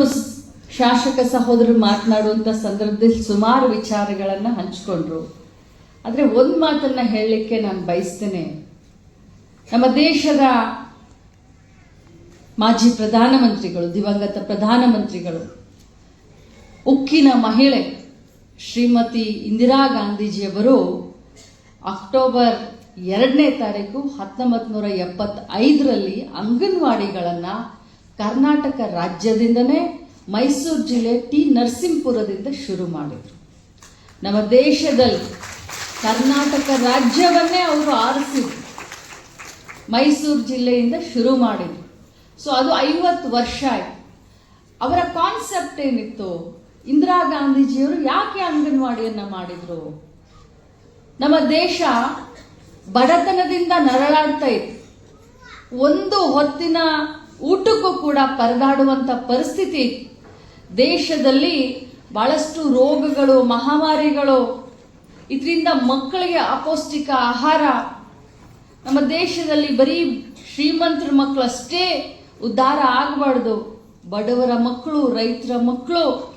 ಇಬ್ಬರು ಶಾಸಕ ಸಹೋದರರು ಮಾತನಾಡುವಂಥ ಸಂದರ್ಭದಲ್ಲಿ ಸುಮಾರು ವಿಚಾರಗಳನ್ನು ಹಂಚಿಕೊಂಡ್ರು. ಆದರೆ ಒಂದು ಮಾತನ್ನ ಹೇಳಲಿಕ್ಕೆ ನಾನು ಬಯಸ್ತೇನೆ. ನಮ್ಮ ದೇಶದ ಮಾಜಿ ಪ್ರಧಾನಮಂತ್ರಿಗಳು, ದಿವಂಗತ ಪ್ರಧಾನಮಂತ್ರಿಗಳು, ಉಕ್ಕಿನ ಮಹಿಳೆ ಶ್ರೀಮತಿ ಇಂದಿರಾ ಗಾಂಧೀಜಿಯವರು ಅಕ್ಟೋಬರ್ ಎರಡನೇ ತಾರೀಕು ಹತ್ತೊಂಬತ್ತು ನೂರ ಎಪ್ಪತ್ತೈದರಲ್ಲಿ ಅಂಗನವಾಡಿಗಳನ್ನು ಕರ್ನಾಟಕ ರಾಜ್ಯದಿಂದನೇ ಮೈಸೂರು ಜಿಲ್ಲೆ ಟಿ ನರಸಿಂಹಪುರದಿಂದ ಶುರು ಮಾಡಿದರು. ನಮ್ಮ ದೇಶದಲ್ಲಿ ಕರ್ನಾಟಕ ರಾಜ್ಯವನ್ನೇ ಅವರು ಆರಿಸಿದ್ರು. ಮೈಸೂರು ಜಿಲ್ಲೆಯಿಂದ ಶುರು ಮಾಡಿದ್ರು. ಸೊ ಅದು ಐವತ್ತು ವರ್ಷ ಆಯಿತು. ಅವರ ಕಾನ್ಸೆಪ್ಟ್ ಏನಿತ್ತು? ಇಂದಿರಾ ಗಾಂಧೀಜಿಯವರು ಯಾಕೆ ಅಂಗನವಾಡಿಯನ್ನು ಮಾಡಿದ್ರು? ನಮ್ಮ ದೇಶ ಬಡತನದಿಂದ ನರಳಾಡ್ತಾ ಇತ್ತು. ಒಂದು ಹೊತ್ತಿನ ಊಟಕ್ಕೂ ಕೂಡ ಪರದಾಡುವಂತ ಪರಿಸ್ಥಿತಿ. ದೇಶದಲ್ಲಿ ಬಹಳಷ್ಟು ರೋಗಗಳು, ಮಹಾಮಾರಿಗಳು, ಇದರಿಂದ ಮಕ್ಕಳಿಗೆ ಅಪೌಷ್ಟಿಕ ಆಹಾರ. ನಮ್ಮ ದೇಶದಲ್ಲಿ ಬರೀ ಶ್ರೀಮಂತರ ಮಕ್ಕಳಷ್ಟೇ ಉದ್ಧಾರ ಆಗಬಾರ್ದು. ಬಡವರ ಮಕ್ಕಳು, ರೈತರ ಮಕ್ಕಳು,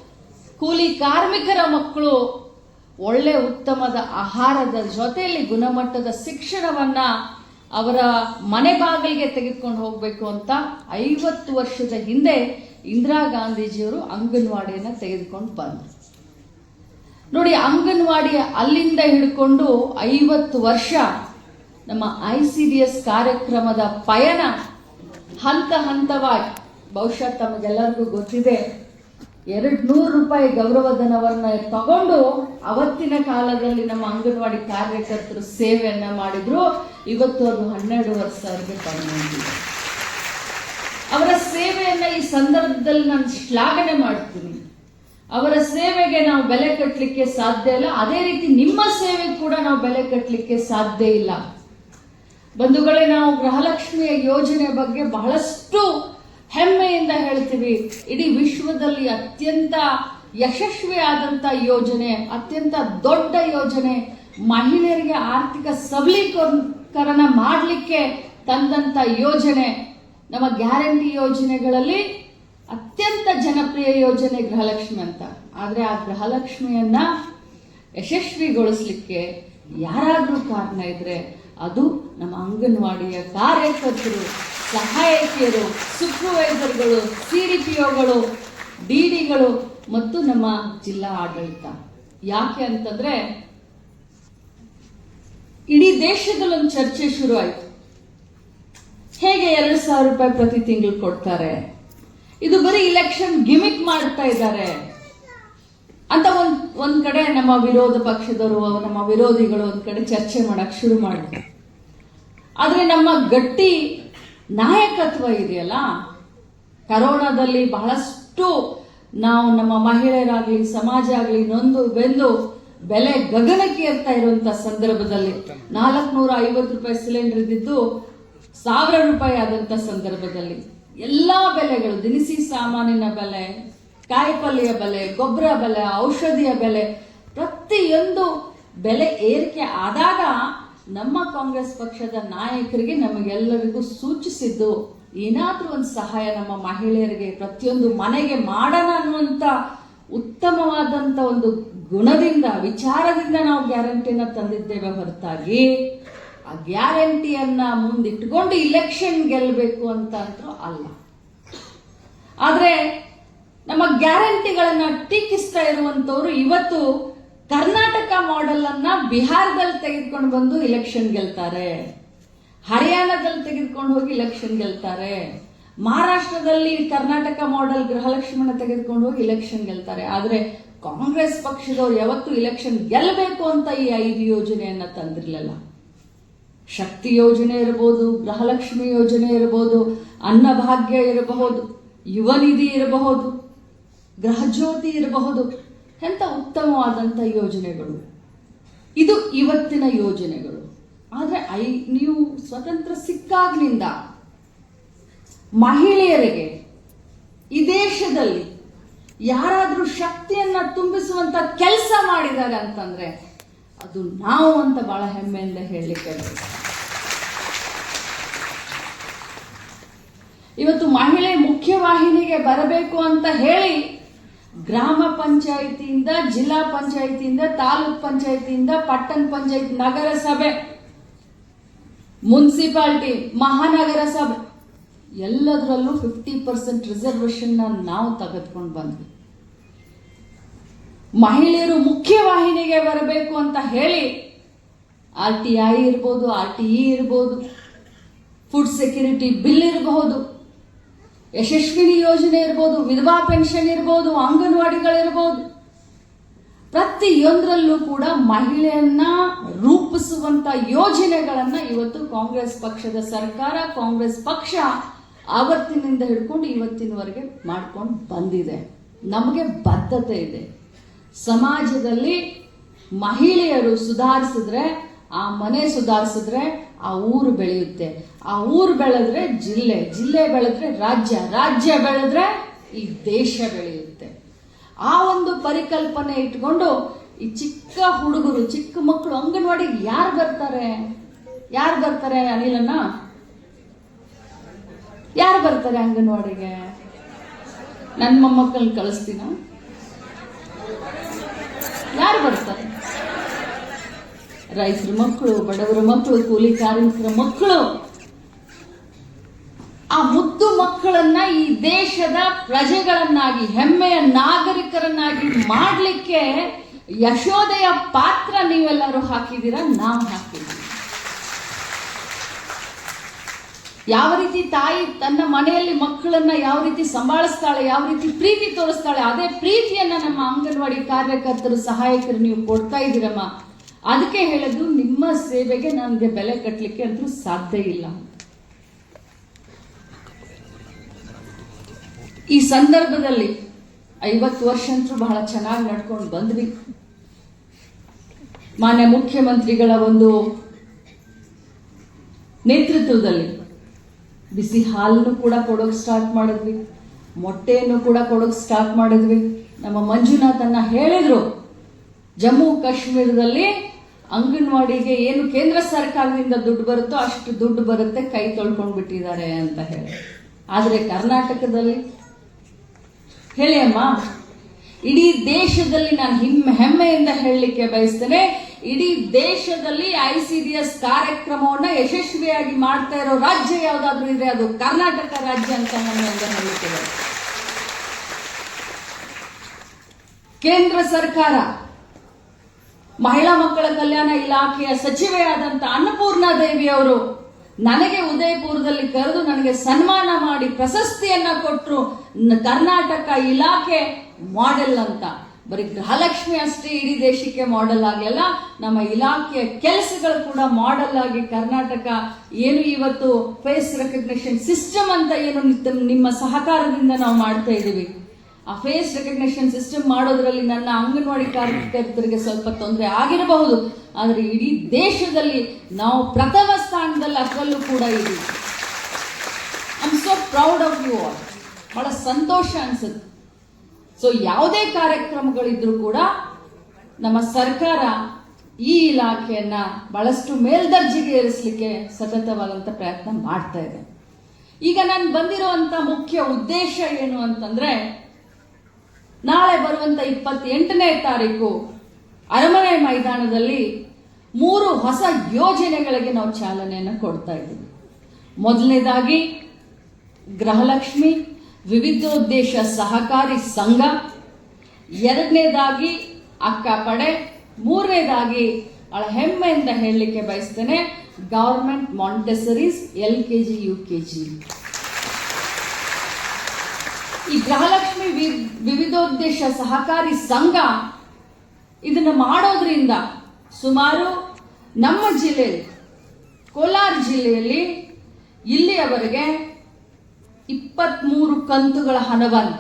ಕೂಲಿ ಕಾರ್ಮಿಕರ ಮಕ್ಕಳು ಒಳ್ಳೆ ಉತ್ತಮದ ಆಹಾರದ ಜೊತೆಯಲ್ಲಿ ಗುಣಮಟ್ಟದ ಶಿಕ್ಷಣವನ್ನ ಅವರ ಮನೆ ಬಾಗಿಲಿಗೆ ತೆಗೆದುಕೊಂಡು ಹೋಗಬೇಕು ಅಂತ ಐವತ್ತು ವರ್ಷದ ಹಿಂದೆ ಇಂದಿರಾ ಗಾಂಧೀಜಿಯವರು ಅಂಗನವಾಡಿಯನ್ನು ತೆಗೆದುಕೊಂಡು ಬಂದರು. ನೋಡಿ, ಅಂಗನವಾಡಿ ಅಲ್ಲಿಂದ ಹಿಡ್ಕೊಂಡು ಐವತ್ತು ವರ್ಷ ನಮ್ಮ ಐ ಸಿ ಡಿ ಎಸ್ ಕಾರ್ಯಕ್ರಮದ ಪಯಣ ಹಂತ ಹಂತವಾಗಿ, ಬಹುಶಃ ತಮಗೆಲ್ಲರಿಗೂ ಗೊತ್ತಿದೆ ಎರಡು ನೂರು ರೂಪಾಯಿ ಗೌರವಧನವನ್ನು ತಗೊಂಡು ಅವತ್ತಿನ ಕಾಲದಲ್ಲಿ ನಮ್ಮ ಅಂಗನವಾಡಿ ಕಾರ್ಯಕರ್ತರು ಸೇವೆಯನ್ನು ಮಾಡಿದ್ರು. ಇವತ್ತು ಅದು ಹನ್ನೆರಡುವರೆ ಸಾವಿರಕ್ಕೆ ಕಡಿಮೆ ಅವರ ಸೇವೆಯನ್ನು ಈ ಸಂದರ್ಭದಲ್ಲಿ ನಾನು ಶ್ಲಾಘನೆ ಮಾಡ್ತೀನಿ. ಅವರ ಸೇವೆಗೆ ನಾವು ಬೆಲೆ ಕಟ್ಟಲಿಕ್ಕೆ ಸಾಧ್ಯ ಇಲ್ಲ. ಅದೇ ರೀತಿ ನಿಮ್ಮ ಸೇವೆ ಕೂಡ ನಾವು ಬೆಲೆ ಕಟ್ಟಲಿಕ್ಕೆ ಸಾಧ್ಯ ಇಲ್ಲ. ಬಂಧುಗಳೇ, ನಾವು ಗೃಹಲಕ್ಷ್ಮಿಯ ಯೋಜನೆ ಬಗ್ಗೆ ಬಹಳಷ್ಟು ಹೆಮ್ಮೆಯಿಂದ ಹೇಳ್ತೀವಿ, ಇಡೀ ವಿಶ್ವದಲ್ಲಿ ಅತ್ಯಂತ ಯಶಸ್ವಿಯಾದಂಥ ಯೋಜನೆ, ಅತ್ಯಂತ ದೊಡ್ಡ ಯೋಜನೆ, ಮಹಿಳೆಯರಿಗೆ ಆರ್ಥಿಕ ಸಬಲೀಕರಣ ಮಾಡಲಿಕ್ಕೆ ತಂದಂತ ಯೋಜನೆ. ನಮ್ಮ ಗ್ಯಾರಂಟಿ ಯೋಜನೆಗಳಲ್ಲಿ ಅತ್ಯಂತ ಜನಪ್ರಿಯ ಯೋಜನೆ ಗೃಹಲಕ್ಷ್ಮಿ ಅಂತ. ಆದರೆ ಆ ಗೃಹಲಕ್ಷ್ಮಿಯನ್ನ ಯಶಸ್ವಿಗೊಳಿಸ್ಲಿಕ್ಕೆ ಯಾರಾದರೂ ಕಾರಣ ಇದ್ರೆ ಅದು ನಮ್ಮ ಅಂಗನವಾಡಿಯ ಕಾರ್ಯಕರ್ತರು. ಸಹಾಯಕಿಯರು, ಸೂಪರ್ವೈಸರ್ಗಳು ಸಿ ಡಿ ಪಿ ಒಗಳು ಡಿ ಡಿಗಳು ಮತ್ತು ನಮ್ಮ ಜಿಲ್ಲಾ ಆಡಳಿತ. ಯಾಕೆ ಅಂತಂದ್ರೆ ಇಡೀ ದೇಶದಲ್ಲಿ ಒಂದು ಚರ್ಚೆ ಶುರು ಆಯ್ತು. ಹೇಗೆ ಎರಡು ಸಾವಿರ ರೂಪಾಯಿ ಪ್ರತಿ ತಿಂಗಳು ಕೊಡ್ತಾರೆ? ಇದು ಬರೀ ಇಲೆಕ್ಷನ್ ಗಿಮಿಕ್ ಮಾಡ್ತಾ ಇದ್ದಾರೆ. ಅಂತ ಒಂದ್ ಒಂದ್ ಕಡೆ ನಮ್ಮ ವಿರೋಧ ಪಕ್ಷದವರು, ನಮ್ಮ ವಿರೋಧಿಗಳು ಒಂದ್ ಕಡೆ ಚರ್ಚೆ ಮಾಡಕ್ ಶುರು ಮಾಡಿದ್ರು. ಆದ್ರೆ ನಮ್ಮ ಗಟ್ಟಿ ನಾಯಕತ್ವ ಇದೆಯಲ್ಲ? ಕರೋನಾದಲ್ಲಿ ಬಹಳಷ್ಟು ನಾವು ನಮ್ಮ ಮಹಿಳೆಯರಾಗಲಿ, ಸಮಾಜ ಆಗಲಿ ನೊಂದು ಬೆಂದು ಬೆಲೆ ಗಗನಕ್ಕೆ ಏರ್ತಾ ಇರುವಂತ ಸಂದರ್ಭದಲ್ಲಿ ನಾಲ್ಕುನೂರ ಐವತ್ತು ರೂಪಾಯಿ ಸಿಲಿಂಡರ್ ಇದ್ದಿದ್ದು ಸಾವಿರ ರೂಪಾಯಿ ಆದಂತ ಸಂದರ್ಭದಲ್ಲಿ ಎಲ್ಲಾ ಬೆಲೆಗಳು, ದಿನಸಿ ಸಾಮಾನಿನ ಬೆಲೆ, ಕಾಯಿಪಲ್ಯ ಬೆಲೆ, ಗೊಬ್ಬರ ಬೆಲೆ, ಔಷಧಿಯ ಬೆಲೆ ಪ್ರತಿಯೊಂದು ಬೆಲೆ ಏರಿಕೆ ಆದಾಗ ನಮ್ಮ ಕಾಂಗ್ರೆಸ್ ಪಕ್ಷದ ನಾಯಕರಿಗೆ ನಮಗೆಲ್ಲರಿಗೂ ಸೂಚಿಸಿದ್ದು, ಏನಾದರೂ ಒಂದು ಸಹಾಯ ನಮ್ಮ ಮಹಿಳೆಯರಿಗೆ, ಪ್ರತಿಯೊಂದು ಮನೆಗೆ ಮಾಡೋಣ ಅನ್ನುವಂತ ಉತ್ತಮವಾದಂತ ಒಂದು ಗುಣದಿಂದ, ವಿಚಾರದಿಂದ ನಾವು ಗ್ಯಾರಂಟಿನ ತಂದಿದ್ದೇವೆ ಹೊರತಾಗಿ, ಆ ಗ್ಯಾರಂಟಿಯನ್ನು ಮುಂದಿಟ್ಕೊಂಡು ಇಲೆಕ್ಷನ್ ಗೆಲ್ಲಬೇಕು ಅಂತ ಅಲ್ಲ. ಆದರೆ, ನಮ್ಮ ಗ್ಯಾರಂಟಿಗಳನ್ನು ಟೀಕಿಸ್ತಾ ಇರುವಂತವ್ರು ಇವತ್ತು ಕರ್ನಾಟಕ ಮಾಡೆಲ್ ಅನ್ನ ಬಿಹಾರದಲ್ಲಿ ತೆಗೆದುಕೊಂಡು ಬಂದು ಇಲೆಕ್ಷನ್ ಗೆಲ್ತಾರೆ. ಹರಿಯಾಣದಲ್ಲಿ ತೆಗೆದುಕೊಂಡು ಹೋಗಿ ಇಲೆಕ್ಷನ್ ಗೆಲ್ತಾರೆ. ಮಹಾರಾಷ್ಟ್ರದಲ್ಲಿ ಕರ್ನಾಟಕ ಮಾಡೆಲ್ ಗೃಹಲಕ್ಷ್ಮಣ ತೆಗೆದುಕೊಂಡು ಹೋಗಿ ಇಲೆಕ್ಷನ್ ಗೆಲ್ತಾರೆ. ಆದ್ರೆ ಕಾಂಗ್ರೆಸ್ ಪಕ್ಷದವ್ರು ಯಾವತ್ತು ಇಲೆಕ್ಷನ್ ಗೆಲ್ಲಬೇಕು ಅಂತ ಈ ಐದು ಯೋಜನೆಯನ್ನ ತಂದಿರ್ಲಿಲ್ಲ. ಶಕ್ತಿ ಯೋಜನೆ ಇರಬಹುದು ಗೃಹಲಕ್ಷ್ಮಿ ಯೋಜನೆ ಇರಬಹುದು ಅನ್ನಭಾಗ್ಯ ಇರಬಹುದು, ಯುವ ನಿಧಿ ಇರಬಹುದು, ಗೃಹಜ್ಯೋತಿ ಇರಬಹುದು. ಎಂತ ಉತ್ತಮವಾದಂಥ ಯೋಜನೆಗಳು ಇದು ಇವತ್ತಿನ ಯೋಜನೆಗಳು ಆದರೆ ಐ, ನೀವು ಸ್ವತಂತ್ರ ಸಿಕ್ಕಾಗ್ಲಿಂದ ಮಹಿಳೆಯರಿಗೆ ಈ ದೇಶದಲ್ಲಿ ಯಾರಾದರೂ ಶಕ್ತಿಯನ್ನ ತುಂಬಿಸುವಂತ ಕೆಲಸ ಮಾಡಿದ್ದಾರೆ ಅಂತಂದ್ರೆ ಅದು ನಾವು ಅಂತ ಬಹಳ ಹೆಮ್ಮೆಯಿಂದ ಹೇಳಲಿಕ್ಕೆ. ಇವತ್ತು ಮಹಿಳೆ ಮುಖ್ಯವಾಹಿನಿಗೆ ಬರಬೇಕು ಅಂತ ಹೇಳಿ ಗ್ರಾಮ ಪಂಚಾಯಿತಿಯಿಂದ, ಜಿಲ್ಲಾ ಪಂಚಾಯಿತಿಯಿಂದ, ತಾಲೂಕ್ ಪಂಚಾಯಿತಿಯಿಂದ, ಪಟ್ಟಣ ಪಂಚಾಯತ್, ನಗರಸಭೆ, ಮುನ್ಸಿಪಾಲಿಟಿ ಮಹಾನಗರ ಸಭೆ ಎಲ್ಲದರಲ್ಲೂ ಫಿಫ್ಟಿ ಪರ್ಸೆಂಟ್ ರಿಸರ್ವೇಶನ್ ನಾವು ತೆಗೆದುಕೊಂಡು ಬಂದ್ವಿ. ಮಹಿಳೆಯರು ಮುಖ್ಯವಾಹಿನಿಗೆ ಬರಬೇಕು ಅಂತ ಹೇಳಿ, ಆರ್ ಟಿ ಐ ಇರ್ಬೋದು, ಆರ್ ಟಿ ಇ ಇರ್ಬೋದು ಫುಡ್ ಸೆಕ್ಯೂರಿಟಿ ಬಿಲ್ ಇರಬಹುದು ಯಶಸ್ವಿನಿ ಯೋಜನೆ ಇರ್ಬೋದು, ವಿಧವಾ ಪೆನ್ಷನ್ ಇರ್ಬೋದು, ಅಂಗನವಾಡಿಗಳಿರ್ಬೋದು. ಪ್ರತಿಯೊಂದರಲ್ಲೂ ಕೂಡ ಮಹಿಳೆಯನ್ನ ರೂಪಿಸುವಂತ ಯೋಜನೆಗಳನ್ನ ಇವತ್ತು ಕಾಂಗ್ರೆಸ್ ಪಕ್ಷದ ಸರ್ಕಾರ, ಕಾಂಗ್ರೆಸ್ ಪಕ್ಷ ಆವತ್ತಿನಿಂದ ಹಿಡ್ಕೊಂಡು ಇವತ್ತಿನವರೆಗೆ ಮಾಡ್ಕೊಂಡು ಬಂದಿದೆ. ನಮಗೆ ಬದ್ಧತೆ ಇದೆ. ಸಮಾಜದಲ್ಲಿ ಮಹಿಳೆಯರು ಸುಧಾರಿಸಿದ್ರೆ, ಆ ಮನೆ ಸುಧಾರಿಸಿದ್ರೆ ಆ ಊರು ಬೆಳೆಯುತ್ತೆ. ಆ ಊರು ಬೆಳೆದ್ರೆ ಜಿಲ್ಲೆ ಜಿಲ್ಲೆ ಬೆಳೆದ್ರೆ ರಾಜ್ಯ ರಾಜ್ಯ ಬೆಳೆದ್ರೆ ಈ ದೇಶ ಬೆಳೆಯುತ್ತೆ. ಆ ಒಂದು ಪರಿಕಲ್ಪನೆ ಇಟ್ಕೊಂಡು ಈ ಚಿಕ್ಕ ಹುಡುಗರು, ಚಿಕ್ಕ ಮಕ್ಕಳು ಅಂಗನವಾಡಿಗೆ ಯಾರು ಬರ್ತಾರೆ? ಯಾರು ಬರ್ತಾರೆ ಅನಿಲನ್ನ ಯಾರು ಬರ್ತಾರೆ ಅಂಗನವಾಡಿಗೆ? ನನ್ನ ಮೊಮ್ಮಕ್ಕಳನ್ನ ಕಳಿಸ್ತೀನ? ಯಾರು ಬರ್ತಾರೆ? ರೈತರ ಮಕ್ಕಳು, ಬಡವರ ಮಕ್ಕಳು, ಕೂಲಿ ಕಾರ್ಮಿಕರ ಮಕ್ಕಳು. ಆ ಮುದ್ದು ಮಕ್ಕಳನ್ನ ಈ ದೇಶದ ಪ್ರಜೆಗಳನ್ನಾಗಿ, ಹೆಮ್ಮೆಯ ನಾಗರಿಕರನ್ನಾಗಿ ಮಾಡಲಿಕ್ಕೆ ಯಶೋದೆಯ ಪಾತ್ರ ನೀವೆಲ್ಲರೂ ಹಾಕಿದ್ದೀರಾ? ನಾವು ಹಾಕಿದ್ದೀವಿ. ಯಾವ ರೀತಿ ತಾಯಿ ತನ್ನ ಮನೆಯಲ್ಲಿ ಮಕ್ಕಳನ್ನ ಯಾವ ರೀತಿ ಸಂಭಾಳಿಸ್ತಾಳೆ, ಯಾವ ರೀತಿ ಪ್ರೀತಿ ತೋರಿಸ್ತಾಳೆ, ಅದೇ ಪ್ರೀತಿಯನ್ನ ನಮ್ಮ ಅಂಗನವಾಡಿ ಕಾರ್ಯಕರ್ತರು, ಸಹಾಯಕರು ನೀವು ಕೊಡ್ತಾ ಇದ್ದೀರಮ್ಮ. ಅದಕ್ಕೆ ಹೇಳೋದು, ನಿಮ್ಮ ಸೇವೆಗೆ ನನಗೆ ಬೆಲೆ ಕಟ್ಟಲಿಕ್ಕೆ ಅಂತೂ ಸಾಧ್ಯ ಇಲ್ಲ. ಈ ಸಂದರ್ಭದಲ್ಲಿ ಐವತ್ತು ವರ್ಷ ಅಂತೂ ಬಹಳ ಚೆನ್ನಾಗಿ ನಡ್ಕೊಂಡು ಬಂದ್ವಿ. ಮಾನ್ಯ ಮುಖ್ಯಮಂತ್ರಿಗಳ ಒಂದು ನೇತೃತ್ವದಲ್ಲಿ ಬಿಸಿ ಹಾಲನ್ನು ಕೂಡ ಕೊಡೋಕೆ ಸ್ಟಾರ್ಟ್ ಮಾಡಿದ್ವಿ, ಮೊಟ್ಟೆಯನ್ನು ಕೂಡ ಕೊಡೋಕೆ ಸ್ಟಾರ್ಟ್ ಮಾಡಿದ್ವಿ. ನಮ್ಮ ಮಂಜುನಾಥನ್ನ ಹೇಳಿದ್ರು, ಜಮ್ಮು ಕಾಶ್ಮೀರದಲ್ಲಿ ಅಂಗನವಾಡಿಗೆ ಏನು ಕೇಂದ್ರ ಸರ್ಕಾರದಿಂದ ದುಡ್ಡು ಬರುತ್ತೋ ಅಷ್ಟು ದುಡ್ಡು ಬರುತ್ತೆ, ಕೈ ತೊಳ್ಕೊಂಡು ಬಿಟ್ಟಿದ್ದಾರೆ ಅಂತ ಹೇಳಿ. ಆದರೆ ಕರ್ನಾಟಕದಲ್ಲಿ ಹೇಳಿ ಅಮ್ಮ ಇಡೀ ದೇಶದಲ್ಲಿ ನಾನು ಹಿಮ್ಮೆ ಹೆಮ್ಮೆಯಿಂದ ಹೇಳಲಿಕ್ಕೆ ಬಯಸ್ತೇನೆ, ಇಡೀ ದೇಶದಲ್ಲಿ ಐ ಸಿ ಡಿ ಎಸ್ ಕಾರ್ಯಕ್ರಮವನ್ನು ಯಶಸ್ವಿಯಾಗಿ ಮಾಡ್ತಾ ಇರೋ ರಾಜ್ಯ ಯಾವುದಾದ್ರೂ ಇದ್ರೆ ಅದು ಕರ್ನಾಟಕ ರಾಜ್ಯ ಅಂತ ಹೆಮ್ಮೆಯಿಂದ ಹೇಳಲಿಕ್ಕೆ ಕೇಂದ್ರ ಸರ್ಕಾರ ಮಹಿಳಾ ಮಕ್ಕಳ ಕಲ್ಯಾಣ ಇಲಾಖೆಯ ಸಚಿವೆಯಾದಂಥ ಅನ್ನಪೂರ್ಣ ದೇವಿ ಅವರು ನನಗೆ ಉದಯಪುರದಲ್ಲಿ ಕರೆದು ನನಗೆ ಸನ್ಮಾನ ಮಾಡಿ ಪ್ರಶಸ್ತಿಯನ್ನ ಕೊಟ್ಟರು ಕರ್ನಾಟಕ ಇಲಾಖೆ ಮಾಡೆಲ್ ಅಂತ. ಬರೀ ಗೃಹಲಕ್ಷ್ಮಿ ಅಷ್ಟೇ ಇಡೀ ದೇಶಕ್ಕೆ ಮಾಡೆಲ್ ಆಗಲಿಲ್ಲ ನಮ್ಮ ಇಲಾಖೆಯ ಕೆಲಸಗಳು ಕೂಡ ಮಾಡೆಲ್ ಆಗಿ ಕರ್ನಾಟಕ ಏನು ಇವತ್ತು ಫೇಸ್ ರೆಕಗ್ನಿಷನ್ ಸಿಸ್ಟಮ್ ಅಂತ ಏನು ನಿಮ್ಮ ಸಹಕಾರದಿಂದ ನಾವು ಮಾಡ್ತಾ ಇದ್ದೀವಿ. ಆ ಫೇಸ್ ರೆಕಗ್ನಿಷನ್ ಸಿಸ್ಟಮ್ ಮಾಡೋದ್ರಲ್ಲಿ ನನ್ನ ಅಂಗನವಾಡಿ ಕಾರ್ಯಕರ್ತರಿಗೆ ಸ್ವಲ್ಪ ತೊಂದರೆ ಆಗಿರಬಹುದು. ಆದರೆ ಇಡೀ ದೇಶದಲ್ಲಿ ನಾವು ಪ್ರಥಮ ಸ್ಥಾನದಲ್ಲಿ ಅದರಲ್ಲೂ ಕೂಡ ಇದ್ದೀವಿ. I am so proud of you all ಬಹಳ ಸಂತೋಷ ಅನಿಸುತ್ತೆ. ಸೊ ಯಾವುದೇ ಕಾರ್ಯಕ್ರಮಗಳಿದ್ರೂ ಕೂಡ ನಮ್ಮ ಸರ್ಕಾರ ಈ ಇಲಾಖೆಯನ್ನ ಬಹಳಷ್ಟು ಮೇಲ್ದರ್ಜೆಗೆ ಏರಿಸಲಿಕ್ಕೆ ಸತತವಾದಂಥ ಪ್ರಯತ್ನ ಮಾಡ್ತಾ ಇದೆ. ಈಗ ನಾನು ಬಂದಿರುವಂತ ಮುಖ್ಯ ಉದ್ದೇಶ ಏನು ಅಂತಂದ್ರೆ ನಾಳೆ ಬರುವಂತ ಇಪ್ಪತ್ತೆಂಟನೇ ತಾರೀಕು ಅರಮನೆ ಮೈದಾನದಲ್ಲಿ ಮೂರು ಹೊಸ ಯೋಜನೆಗಳಿಗೆ ನಾವು ಚಾಲನೆಯನ್ನು ಕೊಡ್ತಾ ಇದ್ದೀವಿ. ಮೊದಲನೇದಾಗಿ ಗೃಹಲಕ್ಷ್ಮಿ, ವಿವಿಧೋದ್ದೇಶ ಸಹಕಾರಿ ಸಂಘ, ಎರಡನೇದಾಗಿ ಅಕ್ಕ ಪಡೆ, ಮೂರನೇದಾಗಿ ಬಹಳ ಹೆಮ್ಮೆಯಿಂದ ಹೇಳಲಿಕ್ಕೆ ಬಯಸ್ತೇನೆ government Montessoris L K G, U K G. ಈ ಗೃಹಲಕ್ಷ್ಮಿ ವಿವಿಧೋದ್ದೇಶ ಸಹಕಾರಿ ಸಂಘ ಇದನ್ನ ಮಾಡೋದ್ರಿಂದ ಸುಮಾರು ನಮ್ಮ ಜಿಲ್ಲೆಯಲ್ಲಿ, ಕೋಲಾರ ಜಿಲ್ಲೆಯಲ್ಲಿ ಇಲ್ಲಿಯವರೆಗೆ ಇಪ್ಪತ್ಮೂರು ಕಂತುಗಳ ಹಣವನ್ನು,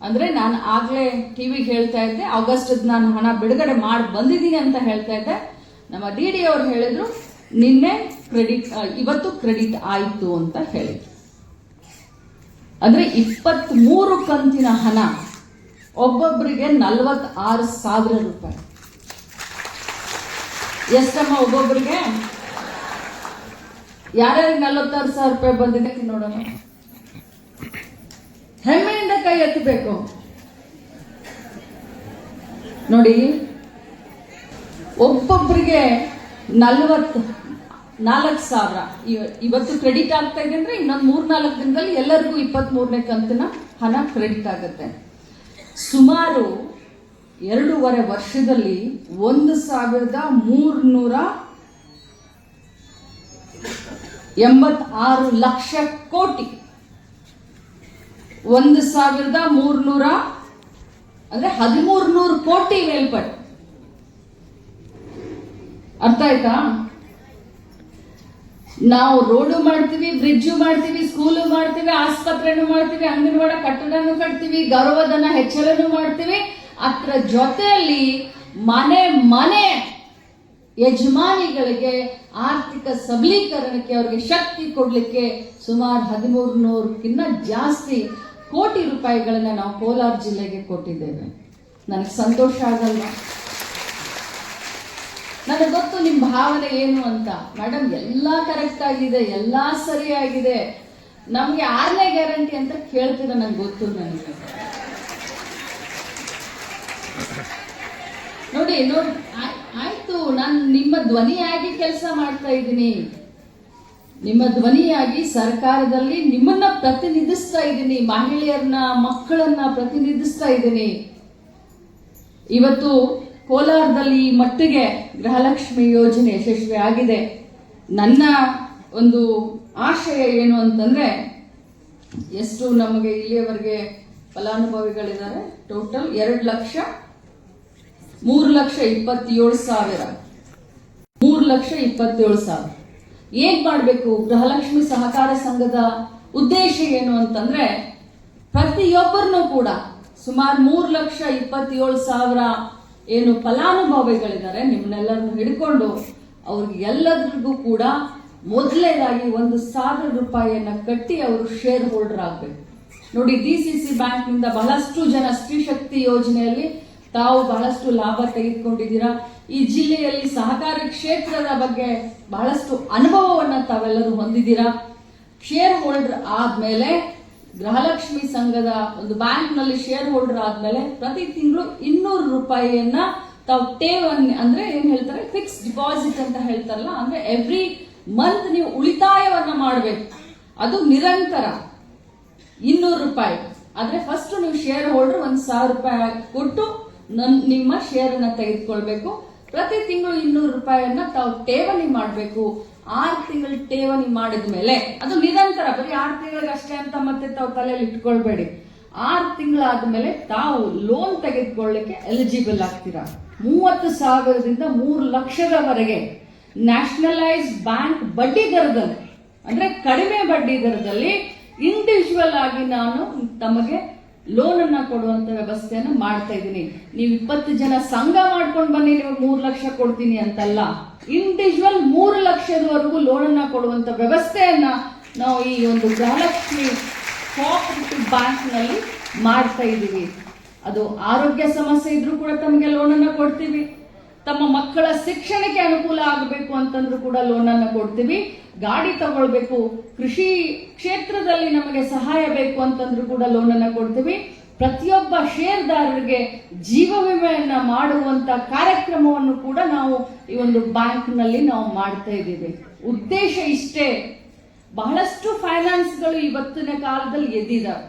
ಅಂದರೆ ನಾನು ಆಗಲೇ ಟಿ ವಿಗೆ ಹೇಳ್ತಾ ಇದ್ದೆ ಆಗಸ್ಟ್ ನಾನು ಹಣ ಬಿಡುಗಡೆ ಮಾಡಿ ಬಂದಿದ್ದೀನಿ ಅಂತ ಹೇಳ್ತಾ ಇದ್ದೆ. ನಮ್ಮ ಡಿ ಡಿ ಅವರು ಹೇಳಿದ್ರು, ನಿನ್ನೆ ಕ್ರೆಡಿಟ್, ಇವತ್ತು ಕ್ರೆಡಿಟ್ ಆಯಿತು ಅಂತ ಹೇಳಿದ್ರು. ಅಂದ್ರೆ ಇಪ್ಪತ್ತ್ ಮೂರು ಕಂತಿನ ಹಣ ಒಬ್ಬೊಬ್ಬರಿಗೆ ನಲವತ್ತಾರು ಸಾವಿರ ರೂಪಾಯಿ. ಎಷ್ಟಮ್ಮ ಒಬ್ಬೊಬ್ಬರಿಗೆ ಯಾರ್ಯಾರಿಗೆ ನಲವತ್ತಾರು ಸಾವಿರ ರೂಪಾಯಿ ಬಂದಿದೆ ನೋಡೋಣ. ಹೆಮ್ಮೆಯಿಂದ ಕೈ ಎತ್ತಬೇಕು. ನೋಡಿ ಒಬ್ಬೊಬ್ಬರಿಗೆ ನಲ್ವತ್ತು ನಾಲ್ಕು ಸಾವಿರ. ಇವ- ಇವತ್ತು ಕ್ರೆಡಿಟ್ ಆಗ್ತಾ ಇದೆ ಅಂದ್ರೆ ಇನ್ನೊಂದು ಮೂರ್ನಾಲ್ಕು ದಿನದಲ್ಲಿ ಎಲ್ಲರಿಗೂ ಇಪ್ಪತ್ತ್ ಮೂರನೇ ಕಂತಿನ ಹಣ ಕ್ರೆಡಿಟ್ ಆಗುತ್ತೆ. ಸುಮಾರು ಎರಡೂವರೆ ವರ್ಷದಲ್ಲಿ ಒಂದು ಸಾವಿರದ ಮೂರ್ನೂರ ಎಂಬತ್ತಾರು ಲಕ್ಷ ಕೋಟಿ. ಒಂದು ಸಾವಿರದ ಮೂರ್ನೂರ ಅಂದ್ರೆ ಹದಿಮೂರು ನೂರು ಕೋಟಿ ಮೇಲ್ಪಟ್ಟು ಅರ್ಥ ಆಯ್ತಾ? ನಾವು ರೋಡು ಮಾಡ್ತೀವಿ ಬ್ರಿಡ್ಜು ಮಾಡ್ತೀವಿ ಸ್ಕೂಲು ಮಾಡ್ತೀವಿ, ಆಸ್ಪತ್ರೆನು ಮಾಡ್ತೀವಿ, ಅಂಗನವಾಡ ಕಟ್ಟಡನೂ ಕಟ್ತೀವಿ, ಗೌರವಧನ ಹೆಚ್ಚಳನು ಮಾಡ್ತೀವಿ. ಅದರ ಜೊತೆಯಲ್ಲಿ ಮನೆ ಮನೆ ಯಜಮಾನಿಗಳಿಗೆ ಆರ್ಥಿಕ ಸಬಲೀಕರಣಕ್ಕೆ ಅವರಿಗೆ ಶಕ್ತಿ ಕೊಡ್ಲಿಕ್ಕೆ ಸುಮಾರು ಹದಿಮೂರು ನೂರಕ್ಕಿಂತ ಜಾಸ್ತಿ ಕೋಟಿ ರೂಪಾಯಿಗಳನ್ನು ನಾವು ಕೋಲಾರ ಜಿಲ್ಲೆಗೆ ಕೊಟ್ಟಿದ್ದೇವೆ. ನನಗೆ ಸಂತೋಷ ಆಗಲ್ವಾ? ನನಗೆ ಗೊತ್ತು ನಿಮ್ ಭಾವನೆ ಏನು ಅಂತ. ಮೇಡಮ್ ಎಲ್ಲ ಕರೆಕ್ಟ್ ಆಗಿದೆ, ಎಲ್ಲ ಸರಿಯಾಗಿದೆ ನಮ್ಗೆ ಆರನೇ ಗ್ಯಾರಂಟಿ ಅಂತ ಕೇಳ್ತೀರ ನಂಗೆ ಗೊತ್ತು ನನಗೆ. ನೋಡಿ ನೋಡಿ, ಆಯ್- ಆಯ್ತು, ನಾನು ನಿಮ್ಮ ಧ್ವನಿಯಾಗಿ ಕೆಲಸ ಮಾಡ್ತಾ ಇದ್ದೀನಿ. ನಿಮ್ಮ ಧ್ವನಿಯಾಗಿ ಸರ್ಕಾರದಲ್ಲಿ ನಿಮ್ಮನ್ನ ಪ್ರತಿನಿಧಿಸ್ತಾ ಇದ್ದೀನಿ, ಮಹಿಳೆಯರನ್ನ, ಮಕ್ಕಳನ್ನ ಪ್ರತಿನಿಧಿಸ್ತಾ ಇದ್ದೀನಿ. ಇವತ್ತು ಕೋಲಾರದಲ್ಲಿ ಮಟ್ಟಿಗೆ ಗೃಹಲಕ್ಷ್ಮಿ ಯೋಜನೆ ಯಶಸ್ವಿ ಆಗಿದೆ. ನನ್ನ ಒಂದು ಆಶಯ ಏನು ಅಂತಂದ್ರೆ, ಎಷ್ಟು ನಮಗೆ ಇಲ್ಲಿಯವರೆಗೆ ಫಲಾನುಭವಿಗಳಿದ್ದಾರೆ? ಟೋಟಲ್ ಎರಡು ಲಕ್ಷ, ಮೂರು ಲಕ್ಷ ಇಪ್ಪತ್ತೇಳು ಸಾವಿರ. ಮೂರು ಲಕ್ಷ ಇಪ್ಪತ್ತೇಳು ಸಾವಿರ. ಏನ್ ಮಾಡಬೇಕು? ಗೃಹಲಕ್ಷ್ಮಿ ಸಹಕಾರ ಸಂಘದ ಉದ್ದೇಶ ಏನು ಅಂತಂದ್ರೆ, ಪ್ರತಿಯೊಬ್ಬರನ್ನೂ ಕೂಡ ಸುಮಾರು ಮೂರು ಲಕ್ಷ ಇಪ್ಪತ್ತೇಳು ಸಾವಿರ ಏನು ಫಲಾನುಭವಿಗಳಿದ್ದಾರೆ, ನಿಮ್ಮನ್ನೆಲ್ಲರನ್ನು ಹಿಡ್ಕೊಂಡು ಅವ್ರಿಗೆ ಎಲ್ಲರಿಗೂ ಕೂಡ ಮೊದಲನೇದಾಗಿ ಒಂದು ಸಾವಿರ ರೂಪಾಯಿಯನ್ನ ಕಟ್ಟಿ ಅವರು ಶೇರ್ ಹೋಲ್ಡರ್ ಆಗಬೇಕು. ನೋಡಿ ಡಿ ಸಿ ಸಿ ಬ್ಯಾಂಕ್ನಿಂದ ಬಹಳಷ್ಟು ಜನ ಸ್ತ್ರೀ ಶಕ್ತಿ ಯೋಜನೆಯಲ್ಲಿ ತಾವು ಬಹಳಷ್ಟು ಲಾಭ ತೆಗೆದುಕೊಂಡಿದ್ದೀರಾ? ಈ ಜಿಲ್ಲೆಯಲ್ಲಿ ಸಹಕಾರಿ ಕ್ಷೇತ್ರದ ಬಗ್ಗೆ ಬಹಳಷ್ಟು ಅನುಭವವನ್ನ ತಾವೆಲ್ಲರೂ ಹೊಂದಿದ್ದೀರಾ? ಶೇರ್ ಹೋಲ್ಡರ್ ಆದ್ಮೇಲೆ ಗೃಹಲಕ್ಷ್ಮಿ ಸಂಘದ ಒಂದು ಬ್ಯಾಂಕ್ನಲ್ಲಿ ಶೇರ್ ಹೋಲ್ಡರ್ ಆದ್ಮೇಲೆ ಪ್ರತಿ ತಿಂಗಳು ಇನ್ನೂರು ರೂಪಾಯಿಯನ್ನ ತಾವು ಠೇವಣಿ ಅಂದ್ರೆ ಏನ್ ಹೇಳ್ತಾರೆ? ಫಿಕ್ಸ್ ಡಿಪಾಸಿಟ್ ಅಂತ ಹೇಳ್ತಾರಲ್ಲ, ಅಂದ್ರೆ ಎವ್ರಿ ಮಂತ್ ನೀವು ಉಳಿತಾಯವನ್ನ ಮಾಡಬೇಕು. ಅದು ನಿರಂತರ. ಇನ್ನೂರು ರೂಪಾಯಿ. ಆದ್ರೆ ಫಸ್ಟ್ ನೀವು ಶೇರ್ ಹೋಲ್ಡರ್ ಒಂದ್ ಸಾವಿರ ರೂಪಾಯಿ ಕೊಟ್ಟು ನಿಮ್ಮ ಶೇರ್ ಅನ್ನ ತೆಗೆದುಕೊಳ್ಬೇಕು. ಪ್ರತಿ ತಿಂಗಳು ಇನ್ನೂರು ರೂಪಾಯಿಯನ್ನ ತಾವು ಠೇವಣಿ ಮಾಡಬೇಕು. ಆರು ತಿಂಗಳು ಠೇವಣಿ ಮಾಡಿದ ಮೇಲೆ. ಅದು ನಿರಂತರ, ಬರೀ ಆರು ತಿಂಗಳಿಗಷ್ಟೇ ಅಂತ ಮತ್ತೆ ತಾವು ತಲೆಯಲ್ಲಿ ಇಟ್ಕೊಳ್ಬೇಡಿ. ಆರು ತಿಂಗಳಾದ್ಮೇಲೆ ತಾವು ಲೋನ್ ತೆಗೆದುಕೊಳ್ಳಿಕ್ಕೆ ಎಲಿಜಿಬಲ್ ಆಗ್ತೀರಾ? ಮೂವತ್ತು ಸಾವಿರದಿಂದ ಮೂರು ಲಕ್ಷದವರೆಗೆ ನ್ಯಾಷನಲೈಸ್ ಬ್ಯಾಂಕ್ ಬಡ್ಡಿ ದರದಲ್ಲಿ, ಅಂದ್ರೆ ಕಡಿಮೆ ಬಡ್ಡಿ ದರದಲ್ಲಿ ಇಂಡಿವಿಜುವಲ್ ಆಗಿ ನಾನು ತಮಗೆ ಲೋನ್ ಅನ್ನ ಕೊಡುವಂತ ವ್ಯವಸ್ಥೆಯನ್ನು ಮಾಡ್ತಾ ಇದ್ದೀನಿ. ನೀವು ಇಪ್ಪತ್ತು ಜನ ಸಂಘ ಮಾಡ್ಕೊಂಡು ಬನ್ನಿ, ನಿಮಗೆ ಮೂರು ಲಕ್ಷ ಕೊಡ್ತೀನಿ ಅಂತಲ್ಲ. ಇಂಡಿವಿಜುವಲ್ ಮೂರು ಲಕ್ಷದವರೆಗೂ ಲೋನ್ ಅನ್ನ ಕೊಡುವಂತ ವ್ಯವಸ್ಥೆಯನ್ನ ನಾವು ಈ ಒಂದು ಗೃಹಲಕ್ಷ್ಮಿ ಕೋಆಪರೇಟಿವ್ ಬ್ಯಾಂಕ್ನಲ್ಲಿ ಮಾಡ್ತಾ ಇದ್ದೀವಿ. ಅದು ಆರೋಗ್ಯ ಸಮಸ್ಯೆ ಇದ್ರೂ ಕೂಡ ತಮಗೆ ಲೋನ್ ಅನ್ನ ಕೊಡ್ತೀವಿ. ತಮ್ಮ ಮಕ್ಕಳ ಶಿಕ್ಷಣಕ್ಕೆ ಅನುಕೂಲ ಆಗಬೇಕು ಅಂತಂದ್ರೂ ಕೂಡ ಲೋನನ್ನು ಕೊಡ್ತೀವಿ. ಗಾಡಿ ತಗೊಳ್ಬೇಕು. ಕೃಷಿ ಕ್ಷೇತ್ರದಲ್ಲಿ ನಮಗೆ ಸಹಾಯ ಬೇಕು ಅಂತಂದ್ರೂ ಕೂಡ ಲೋನನ್ನು ಕೊಡ್ತೀವಿ. ಪ್ರತಿಯೊಬ್ಬ ಷೇರ್ದಾರರಿಗೆ ಜೀವ ವಿಮೆಯನ್ನ ಮಾಡುವಂತ ಕಾರ್ಯಕ್ರಮವನ್ನು ಕೂಡ ನಾವು ಈ ಒಂದು ಬ್ಯಾಂಕ್ನಲ್ಲಿ ನಾವು ಮಾಡ್ತಾ ಇದ್ದೀವಿ. ಉದ್ದೇಶ ಇಷ್ಟೇ. ಬಹಳಷ್ಟು ಫೈನಾನ್ಸ್ಗಳು ಇವತ್ತಿನ ಕಾಲದಲ್ಲಿ ಎದ್ದಿದ್ದಾವೆ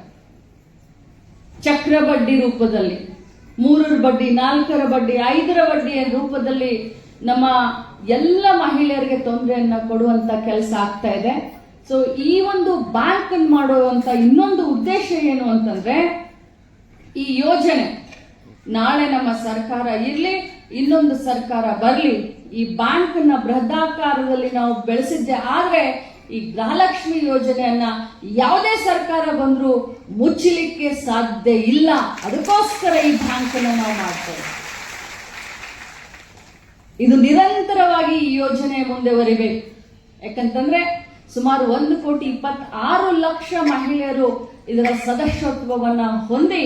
ಚಕ್ರ ಬಡ್ಡಿ ರೂಪದಲ್ಲಿ. ಮೂರರ ಬಡ್ಡಿ, ನಾಲ್ಕರ ಬಡ್ಡಿ, ಐದರ ಬಡ್ಡಿಯ ರೂಪದಲ್ಲಿ ನಮ್ಮ ಎಲ್ಲ ಮಹಿಳೆಯರಿಗೆ ತೊಂದರೆಯನ್ನ ಕೊಡುವಂತ ಕೆಲಸ ಆಗ್ತಾ ಇದೆ. ಸೊ ಈ ಒಂದು ಬ್ಯಾಂಕ್ ಮಾಡುವಂತ ಇನ್ನೊಂದು ಉದ್ದೇಶ ಏನು ಅಂತಂದ್ರೆ, ಈ ಯೋಜನೆ ನಾಳೆ ನಮ್ಮ ಸರ್ಕಾರ ಇರಲಿ, ಇನ್ನೊಂದು ಸರ್ಕಾರ ಬರಲಿ, ಈ ಬ್ಯಾಂಕ್ನ ಬೃಹದಾಕಾರದಲ್ಲಿ ನಾವು ಬೆಳೆಸಿದ್ದೆ. ಆದ್ರೆ ಈ ಗೃಹಲಕ್ಷ್ಮಿ ಯೋಜನೆಯನ್ನ ಯಾವುದೇ ಸರ್ಕಾರ ಬಂದರೂ ಮುಚ್ಚಲಿಕ್ಕೆ ಸಾಧ್ಯ ಇಲ್ಲ. ಅದಕ್ಕೋಸ್ಕರ ಈ ಬ್ಯಾಂಕ್ ನಾವು ಮಾಡ್ತೇವೆ. ಇದು ನಿರಂತರವಾಗಿ ಈ ಯೋಜನೆ ಮುಂದುವರಿಬೇಕು. ಯಾಕಂತಂದ್ರೆ ಸುಮಾರು ಒಂದು ಕೋಟಿ ಇಪ್ಪತ್ತಾರು ಲಕ್ಷ ಮಹಿಳೆಯರು ಇದರ ಸದಸ್ಯತ್ವವನ್ನು ಹೊಂದಿ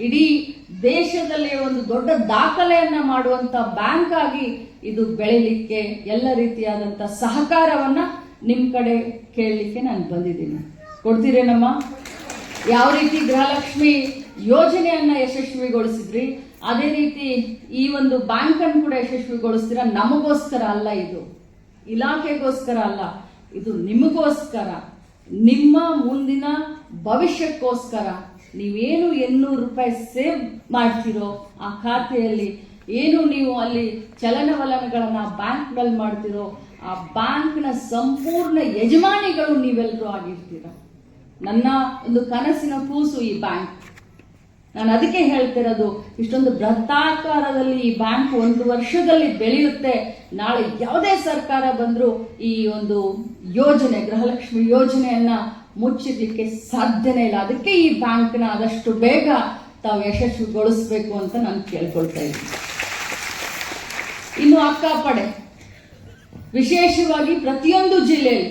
ಇಡೀ ದೇಶದಲ್ಲಿ ಒಂದು ದೊಡ್ಡ ದಾಖಲೆಯನ್ನ ಮಾಡುವಂತ ಬ್ಯಾಂಕ್ ಆಗಿ ಇದು ಬೆಳೀಲಿಕ್ಕೆ ಎಲ್ಲ ರೀತಿಯಾದಂತ ಸಹಕಾರವನ್ನ ನಿಮ್ ಕಡೆ ಕೇಳಲಿಕ್ಕೆ ನಾನು ಬಂದಿದ್ದೀನಿ. ಕೊಡ್ತೀರೇನಮ್ಮ? ಯಾವ ರೀತಿ ಗೃಹಲಕ್ಷ್ಮಿ ಯೋಜನೆಯನ್ನು ಯಶಸ್ವಿಗೊಳಿಸಿದ್ರಿ, ಅದೇ ರೀತಿ ಈ ಒಂದು ಬ್ಯಾಂಕ್ ಅನ್ನು ಕೂಡ ಯಶಸ್ವಿಗೊಳಿಸ್ತೀರ? ನಮಗೋಸ್ಕರ ಅಲ್ಲ ಇದು. ಇಲಾಖೆಗೋಸ್ಕರ ಅಲ್ಲ, ಇದು ನಿಮಗೋಸ್ಕರ. ನಿಮ್ಮ ಮುಂದಿನ ಭವಿಷ್ಯಕ್ಕೋಸ್ಕರ ನೀವೇನು ಎನ್ನೂರು ರೂಪಾಯಿ ಸೇವ್ ಮಾಡ್ತೀರೋ ಆ ಖಾತೆಯಲ್ಲಿ, ಏನು ನೀವು ಅಲ್ಲಿ ಚಲನವಲನಗಳನ್ನು ಬ್ಯಾಂಕ್ನಲ್ಲಿ ಮಾಡ್ತೀರೋ ಆ ಬ್ಯಾಂಕ್ನ ಸಂಪೂರ್ಣ ಯಜಮಾನಿಗಳು ನೀವೆಲ್ಲರೂ ಆಗಿರ್ತೀರ. ನನ್ನ ಒಂದು ಕನಸಿನ ಕೂಸು ಈ ಬ್ಯಾಂಕ್. ನಾನು ಅದಕ್ಕೆ ಹೇಳ್ತಿರೋದು, ಇಷ್ಟೊಂದು ಬೃಹತ್ತಾಕಾರದಲ್ಲಿ ಈ ಬ್ಯಾಂಕ್ ಒಂದು ವರ್ಷದಲ್ಲಿ ಬೆಳೆಯುತ್ತೆ. ನಾಳೆ ಯಾವುದೇ ಸರ್ಕಾರ ಬಂದರೂ ಈ ಒಂದು ಯೋಜನೆ, ಗೃಹಲಕ್ಷ್ಮಿ ಯೋಜನೆಯನ್ನ ಮುಚ್ಚಿದ್ದಕ್ಕೆ ಸಾಧ್ಯನೇ ಇಲ್ಲ. ಅದಕ್ಕೆ ಈ ಬ್ಯಾಂಕ್ನ ಆದಷ್ಟು ಬೇಗ ತಾವು ಯಶಸ್ವಿಗೊಳಿಸ್ಬೇಕು ಅಂತ ನಾನು ಕೇಳ್ಕೊಳ್ತಾ ಇದ್ದೀನಿ. ಇನ್ನು ಅಕ್ಕಾಪಡೆ ವಿಶೇಷವಾಗಿ ಪ್ರತಿಯೊಂದು ಜಿಲ್ಲೆಯಲ್ಲಿ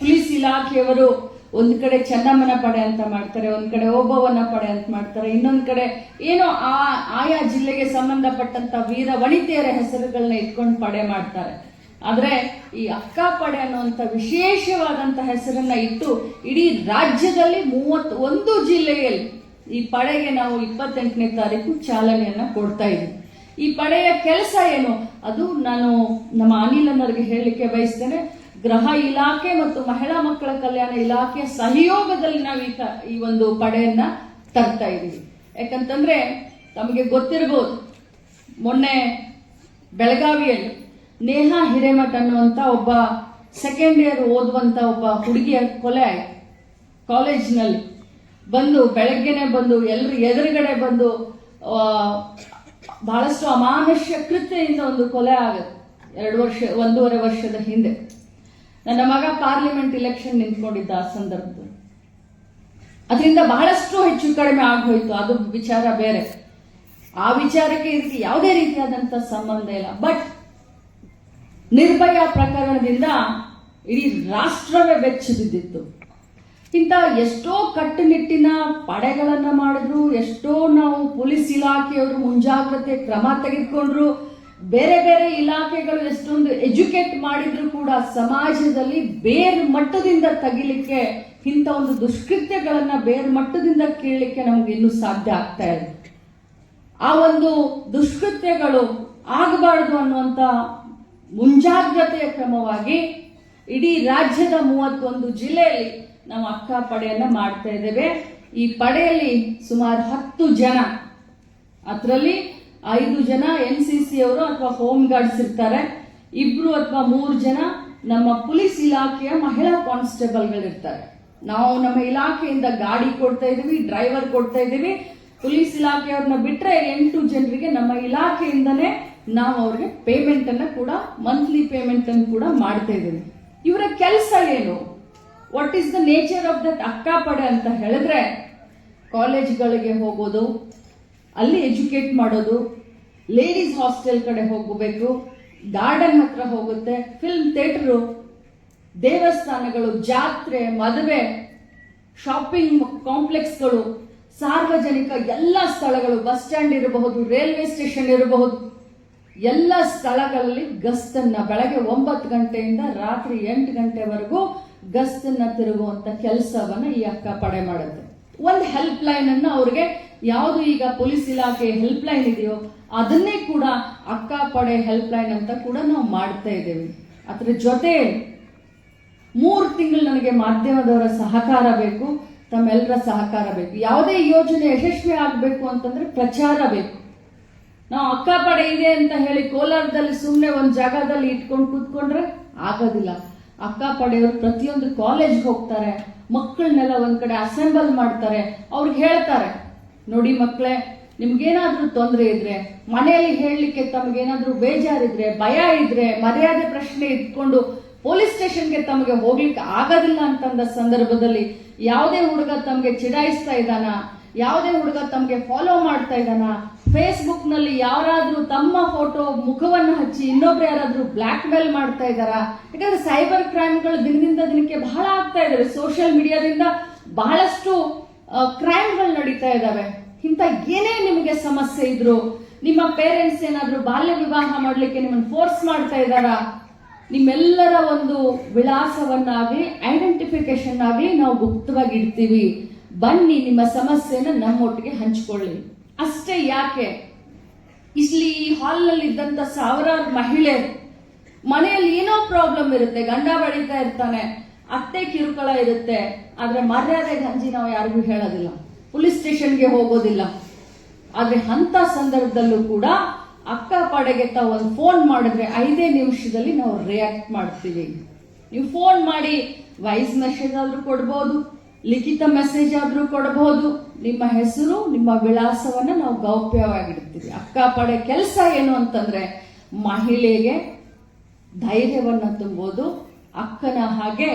ಪೊಲೀಸ್ ಇಲಾಖೆಯವರು ಒಂದ್ ಕಡೆ ಚೆನ್ನಮ್ಮನ ಪಡೆ ಅಂತ ಮಾಡ್ತಾರೆ, ಒಂದ್ ಕಡೆ ಓಬವ್ವನ ಪಡೆ ಅಂತ ಮಾಡ್ತಾರೆ, ಇನ್ನೊಂದ್ ಕಡೆ ಏನೋ ಆ, ಆಯಾ ಜಿಲ್ಲೆಗೆ ಸಂಬಂಧಪಟ್ಟಂತ ವೀರ ವನಿತೆಯರ ಹೆಸರುಗಳನ್ನ ಇಟ್ಕೊಂಡು ಪಡೆ ಮಾಡ್ತಾರೆ. ಆದ್ರೆ ಈ ಅಕ್ಕ ಪಡೆ ಅನ್ನುವಂತ ವಿಶೇಷವಾದಂತ ಹೆಸರನ್ನ ಇಟ್ಟು ಇಡೀ ರಾಜ್ಯದಲ್ಲಿ ಮೂವತ್ ಒಂದು ಜಿಲ್ಲೆಯಲ್ಲಿ ಈ ಪಡೆಗೆ ನಾವು ಇಪ್ಪತ್ತೆಂಟನೇ ತಾರೀಕು ಚಾಲನೆಯನ್ನ ಕೊಡ್ತಾ ಇದ್ದೀವಿ. ಈ ಪಡೆಯ ಕೆಲಸ ಏನು? ಅದು ನಾನು ನಮ್ಮ ಅನಿಲ್ ಅನ್ನೋರಿಗೆ ಹೇಳಲಿಕ್ಕೆ ಬಯಸ್ತೇನೆ. ಗೃಹ ಇಲಾಖೆ ಮತ್ತು ಮಹಿಳಾ ಮಕ್ಕಳ ಕಲ್ಯಾಣ ಇಲಾಖೆಯ ಸಹಯೋಗದಲ್ಲಿ ನಾವು ಈ ಈ ಒಂದು ಪಡೆಯನ್ನ ತರ್ತಾ ಇದ್ದೀವಿ. ಯಾಕಂತಂದ್ರೆ ತಮಗೆ ಗೊತ್ತಿರಬಹುದು ಮೊನ್ನೆ ಬೆಳಗಾವಿಯಲ್ಲಿ ನೇಹಾ ಹಿರೇಮಠ್ ಅನ್ನುವಂತ ಒಬ್ಬ ಸೆಕೆಂಡ್ ಇಯರ್ ಓದುವಂತ ಒಬ್ಬ ಹುಡುಗಿಯ ಕೊಲೆ ಕಾಲೇಜ್ನಲ್ಲಿ ಬಂದು ಬೆಳಗ್ಗೆನೆ ಬಂದು ಎಲ್ಲರೂ ಎದುರುಗಡೆ ಬಂದು ಬಹಳಷ್ಟು ಅಮಾನುಷ್ಯ ಕೃತ್ಯದಿಂದ ಒಂದು ಕೊಲೆ ಆಗುತ್ತೆ. ಎರಡು ವರ್ಷ, ಒಂದೂವರೆ ವರ್ಷದ ಹಿಂದೆ. ನನ್ನ ಮಗ ಪಾರ್ಲಿಮೆಂಟ್ ಇಲೆಕ್ಷನ್ ನಿಂತ್ಕೊಂಡಿದ್ದ ಆ ಸಂದರ್ಭದಲ್ಲಿ. ಅದರಿಂದ ಬಹಳಷ್ಟು ಹೆಚ್ಚು ಕಡಿಮೆ ಆಗೋಯ್ತು ಅದು ವಿಚಾರ ಬೇರೆ. ಆ ವಿಚಾರಕ್ಕೆ ಇದಕ್ಕೆ ಯಾವುದೇ ರೀತಿಯಾದಂಥ ಸಂಬಂಧ ಇಲ್ಲ. ಬಟ್ ನಿರ್ಭಯ ಪ್ರಕರಣದಿಂದ ಇಡೀ ರಾಷ್ಟ್ರವೇ ಬೆಚ್ಚಿ ಬಿದ್ದಿತ್ತು. ಇಂಥ ಎಷ್ಟೋ ಕಟ್ಟುನಿಟ್ಟಿನ ಪಡೆಗಳನ್ನು ಮಾಡಿದ್ರು, ಎಷ್ಟೋ ನಾವು ಪೊಲೀಸ್ ಇಲಾಖೆಯವರು ಮುಂಜಾಗ್ರತೆ ಕ್ರಮ ತೆಗೆದುಕೊಂಡ್ರು. ಬೇರೆ ಬೇರೆ ಇಲಾಖೆಗಳು ಎಷ್ಟೊಂದು ಎಜುಕೇಟ್ ಮಾಡಿದ್ರು ಕೂಡ ಸಮಾಜದಲ್ಲಿ ಬೇರ್ ಮಟ್ಟದಿಂದ ತಗಿಲಿಕ್ಕೆ, ಇಂಥ ಒಂದು ದುಷ್ಕೃತ್ಯಗಳನ್ನ ಬೇರ್ ಮಟ್ಟದಿಂದ ಕೇಳಲಿಕ್ಕೆ ನಮ್ಗೆ ಇನ್ನು ಸಾಧ್ಯ ಆಗ್ತಾ ಇಲ್ಲ. ಆ ಒಂದು ದುಷ್ಕೃತ್ಯಗಳು ಆಗಬಾರದು ಅನ್ನುವಂತ ಮುಂಜಾಗ್ರತೆಯ ಕ್ರಮವಾಗಿ ಇಡೀ ರಾಜ್ಯದ ಮೂವತ್ತೊಂದು ಜಿಲ್ಲೆಯಲ್ಲಿ ನಾವು ಅಕ್ಕ ಪಡೆಯನ್ನು ಮಾಡ್ತಾ ಇದ್ದೇವೆ. ಈ ಪಡೆಯಲ್ಲಿ ಸುಮಾರು ಹತ್ತು ಜನ, ಅದರಲ್ಲಿ ಐದು ಜನ ಎನ್ ಸಿ ಸಿ ಅವರು ಅಥವಾ ಹೋಮ್ ಗಾರ್ಡ್ಸ್ ಇರ್ತಾರೆ. ಇಬ್ರು ಅಥವಾ ಮೂರು ಜನ ನಮ್ಮ ಪೊಲೀಸ್ ಇಲಾಖೆಯ ಮಹಿಳಾ ಕಾನ್ಸ್ಟೇಬಲ್ಗಳಿರ್ತಾರೆ. ನಾವು ನಮ್ಮ ಇಲಾಖೆಯಿಂದ ಗಾಡಿ ಕೊಡ್ತಾ ಇದೀವಿ ಡ್ರೈವರ್ ಕೊಡ್ತಾ ಇದ್ದೀವಿ. ಪೊಲೀಸ್ ಇಲಾಖೆಯವ್ರನ್ನ ಬಿಟ್ರೆ ಎಂಟು ಜನರಿಗೆ ನಮ್ಮ ಇಲಾಖೆಯಿಂದನೇ ನಾವು ಅವ್ರಿಗೆ ಪೇಮೆಂಟ್ ಅನ್ನ ಕೂಡ ಮಂತ್ಲಿ ಪೇಮೆಂಟ್ ಅನ್ನು ಕೂಡ ಮಾಡ್ತಾ ಇದ್ದೀವಿ. ಇವರ ಕೆಲಸ ಏನು? What is the nature of that Akkapade ಅಂತ ಹೇಳಿದ್ರೆ ಕಾಲೇಜ್ಗಳಿಗೆ ಹೋಗೋದು, ಅಲ್ಲಿ ಎಜುಕೇಟ್ ಮಾಡೋದು ಲೇಡೀಸ್ ಹಾಸ್ಟೆಲ್ ಕಡೆ ಹೋಗಬೇಕು ಗಾರ್ಡನ್ ಹತ್ರ ಹೋಗುತ್ತೆ ಫಿಲ್ಮ್ ಥಿಯೇಟರು ದೇವಸ್ಥಾನಗಳು, ಜಾತ್ರೆ, ಮದುವೆ ಶಾಪಿಂಗ್ ಕಾಂಪ್ಲೆಕ್ಸ್ಗಳು ಸಾರ್ವಜನಿಕ ಎಲ್ಲ ಸ್ಥಳಗಳು ಬಸ್ ಸ್ಟ್ಯಾಂಡ್ ಇರಬಹುದು ರೈಲ್ವೆ ಸ್ಟೇಷನ್ ಇರಬಹುದು, ಎಲ್ಲ ಸ್ಥಳಗಳಲ್ಲಿ ಗಸ್ತನ್ನ ಬೆಳಗ್ಗೆ ಒಂಬತ್ತು ಗಂಟೆಯಿಂದ ರಾತ್ರಿ ಎಂಟು ಗಂಟೆವರೆಗೂ ಗಸ್ತನ್ನ ತಿರುಗುವಂತ ಕೆಲಸವನ್ನ ಈ ಅಕ್ಕ ಪಡೆ ಮಾಡುತ್ತೆ. ಒಂದು ಹೆಲ್ಪ್ ಲೈನ್ ಅನ್ನ ಅವ್ರಿಗೆ, ಯಾವುದು ಈಗ ಪೊಲೀಸ್ ಇಲಾಖೆ ಹೆಲ್ಪ್ ಲೈನ್ ಇದೆಯೋ ಅದನ್ನೇ ಕೂಡ ಅಕ್ಕ ಪಡೆ ಹೆಲ್ಪ್ ಲೈನ್ ಅಂತ ಕೂಡ ನಾವು ಮಾಡ್ತಾ ಇದ್ದೇವೆ. ಅದರ ಜೊತೆ ಮೂರು ತಿಂಗಳು ನನಗೆ ಮಾಧ್ಯಮದವರ ಸಹಕಾರ ಬೇಕು ತಮ್ಮೆಲ್ಲರ ಸಹಕಾರ ಬೇಕು. ಯಾವುದೇ ಯೋಜನೆ ಯಶಸ್ವಿ ಆಗಬೇಕು ಅಂತಂದ್ರೆ ಪ್ರಚಾರ ಬೇಕು. ನಾವು ಅಕ್ಕಪಡೆ ಇದೆ ಅಂತ ಹೇಳಿ ಕೋಲಾರದಲ್ಲಿ ಸುಮ್ಮನೆ ಒಂದು ಜಾಗದಲ್ಲಿ ಇಟ್ಕೊಂಡು ಕೂತ್ಕೊಂಡ್ರೆ ಆಗೋದಿಲ್ಲ. ಅಕ್ಕಪಡೆಯವರು ಪ್ರತಿಯೊಂದು ಕಾಲೇಜ್ಗೆ ಹೋಗ್ತಾರೆ ಮಕ್ಕಳನ್ನೆಲ್ಲ ಒಂದು ಕಡೆ ಅಸೆಂಬಲ್ ಮಾಡ್ತಾರೆ, ಅವ್ರಿಗೆ ಹೇಳ್ತಾರೆ, ನೋಡಿ ಮಕ್ಕಳೇ ನಿಮ್ಗೇನಾದ್ರೂ ತೊಂದರೆ ಇದ್ರೆ, ಮನೆಯಲ್ಲಿ ಹೇಳಲಿಕ್ಕೆ ತಮಗೇನಾದ್ರೂ ಬೇಜಾರಿದ್ರೆ, ಭಯ ಇದ್ರೆ, ಮರ್ಯಾದೆ ಪ್ರಶ್ನೆ ಇಟ್ಕೊಂಡು ಪೊಲೀಸ್ ಸ್ಟೇಷನ್ಗೆ ತಮಗೆ ಹೋಗ್ಲಿಕ್ಕೆ ಆಗೋದಿಲ್ಲ ಅಂತಂದ ಸಂದರ್ಭದಲ್ಲಿ ಯಾವುದೇ ಹುಡುಗ ತಮಗೆ ಚಿಡಾಯಿಸ್ತಾ ಇದ್ದಾನ, ಯಾವುದೇ ಹುಡುಗ ತಮಗೆ ಫಾಲೋ ಮಾಡ್ತಾ ಇದ್ದಾನ ಫೇಸ್ಬುಕ್ನಲ್ಲಿ ಯಾರಾದ್ರೂ ತಮ್ಮ ಫೋಟೋ ಮುಖವನ್ನು ಹಚ್ಚಿ ಇನ್ನೊಬ್ರು ಯಾರಾದ್ರೂ ಬ್ಲ್ಯಾಕ್ ಮೇಲ್ ಮಾಡ್ತಾ ಇದ್ದಾರಾ? ಯಾಕಂದ್ರೆ ಸೈಬರ್ ಕ್ರೈಮ್ಗಳು ದಿನದಿಂದ ದಿನಕ್ಕೆ ಬಹಳ ಆಗ್ತಾ ಇದಾವೆ. ಸೋಷಿಯಲ್ ಮೀಡಿಯಾದಿಂದ ಬಹಳಷ್ಟು ಕ್ರೈಮ್ಗಳು ನಡೀತಾ ಇದಾವೆ. ಇಂಥ ಏನೇ ನಿಮಗೆ ಸಮಸ್ಯೆ ಇದ್ರು, ನಿಮ್ಮ ಪೇರೆಂಟ್ಸ್ ಏನಾದರೂ ಬಾಲ್ಯ ವಿವಾಹ ಮಾಡ್ಲಿಕ್ಕೆ ನಿಮ್ಮನ್ನು ಫೋರ್ಸ್ ಮಾಡ್ತಾ ಇದ್ದಾರಾ? ನಿಮ್ಮೆಲ್ಲರ ಒಂದು ವಿಳಾಸವನ್ನಾಗಿ ಐಡೆಂಟಿಫಿಕೇಶನ್ ಆಗಿ ನಾವು ಗುಪ್ತವಾಗಿ ಇಡ್ತೀವಿ. ಬನ್ನಿ ನಿಮ್ಮ ಸಮಸ್ಯೆನ ನಮ್ಮೊಟ್ಟಿಗೆ ಹಂಚಿಕೊಳ್ಳಿ. ಅಷ್ಟೇ ಯಾಕೆ? ಇಲ್ಲಿ ಈ ಹಾಲ್ನಲ್ಲಿ ಇದ್ದಂತ ಸಾವಿರಾರು ಮಹಿಳೆಯರು ಮನೆಯಲ್ಲಿ ಏನೋ ಪ್ರಾಬ್ಲಮ್ ಇರುತ್ತೆ, ಗಂಡ ಬಡಿತಾ ಇರ್ತಾನೆ, ಅತ್ತೆ ಕಿರುಕುಳ ಇರುತ್ತೆ, ಆದ್ರೆ ಮರ್ಯಾದೆ ಗಂಜಿ ನಾವು ಯಾರಿಗೂ ಹೇಳೋದಿಲ್ಲ. ಪೊಲೀಸ್ ಸ್ಟೇಷನ್ಗೆ ಹೋಗೋದಿಲ್ಲ. ಆದ್ರೆ ಅಂತ ಸಂದರ್ಭದಲ್ಲೂ ಕೂಡ ಅಕ್ಕ ಪಡೆಗೆ ತಾವು ಒಂದು ಫೋನ್ ಮಾಡಿದ್ರೆ ಐದೇ ನಿಮಿಷದಲ್ಲಿ ನಾವು ರಿಯಾಕ್ಟ್ ಮಾಡ್ತೀವಿ. ನೀವು ಫೋನ್ ಮಾಡಿ ವಾಯ್ಸ್ ಮೆಸೇಜ್ ಆದ್ರೂ ಕೊಡ್ಬೋದು. ಲಿಖಿತ ಮೆಸೇಜ್ ಆದರೂ ಕೊಡಬಹುದು ನಿಮ್ಮ ಹೆಸರು, ನಿಮ್ಮ ವಿಳಾಸವನ್ನು ನಾವು ಗೌಪ್ಯವಾಗಿಡ್ತೀವಿ. ಅಕ್ಕ ಪಡೆ ಕೆಲಸ ಏನು ಅಂತಂದ್ರೆ ಮಹಿಳೆಗೆ ಧೈರ್ಯವನ್ನು ತುಂಬೋದು. ಅಕ್ಕನ ಹಾಗೆ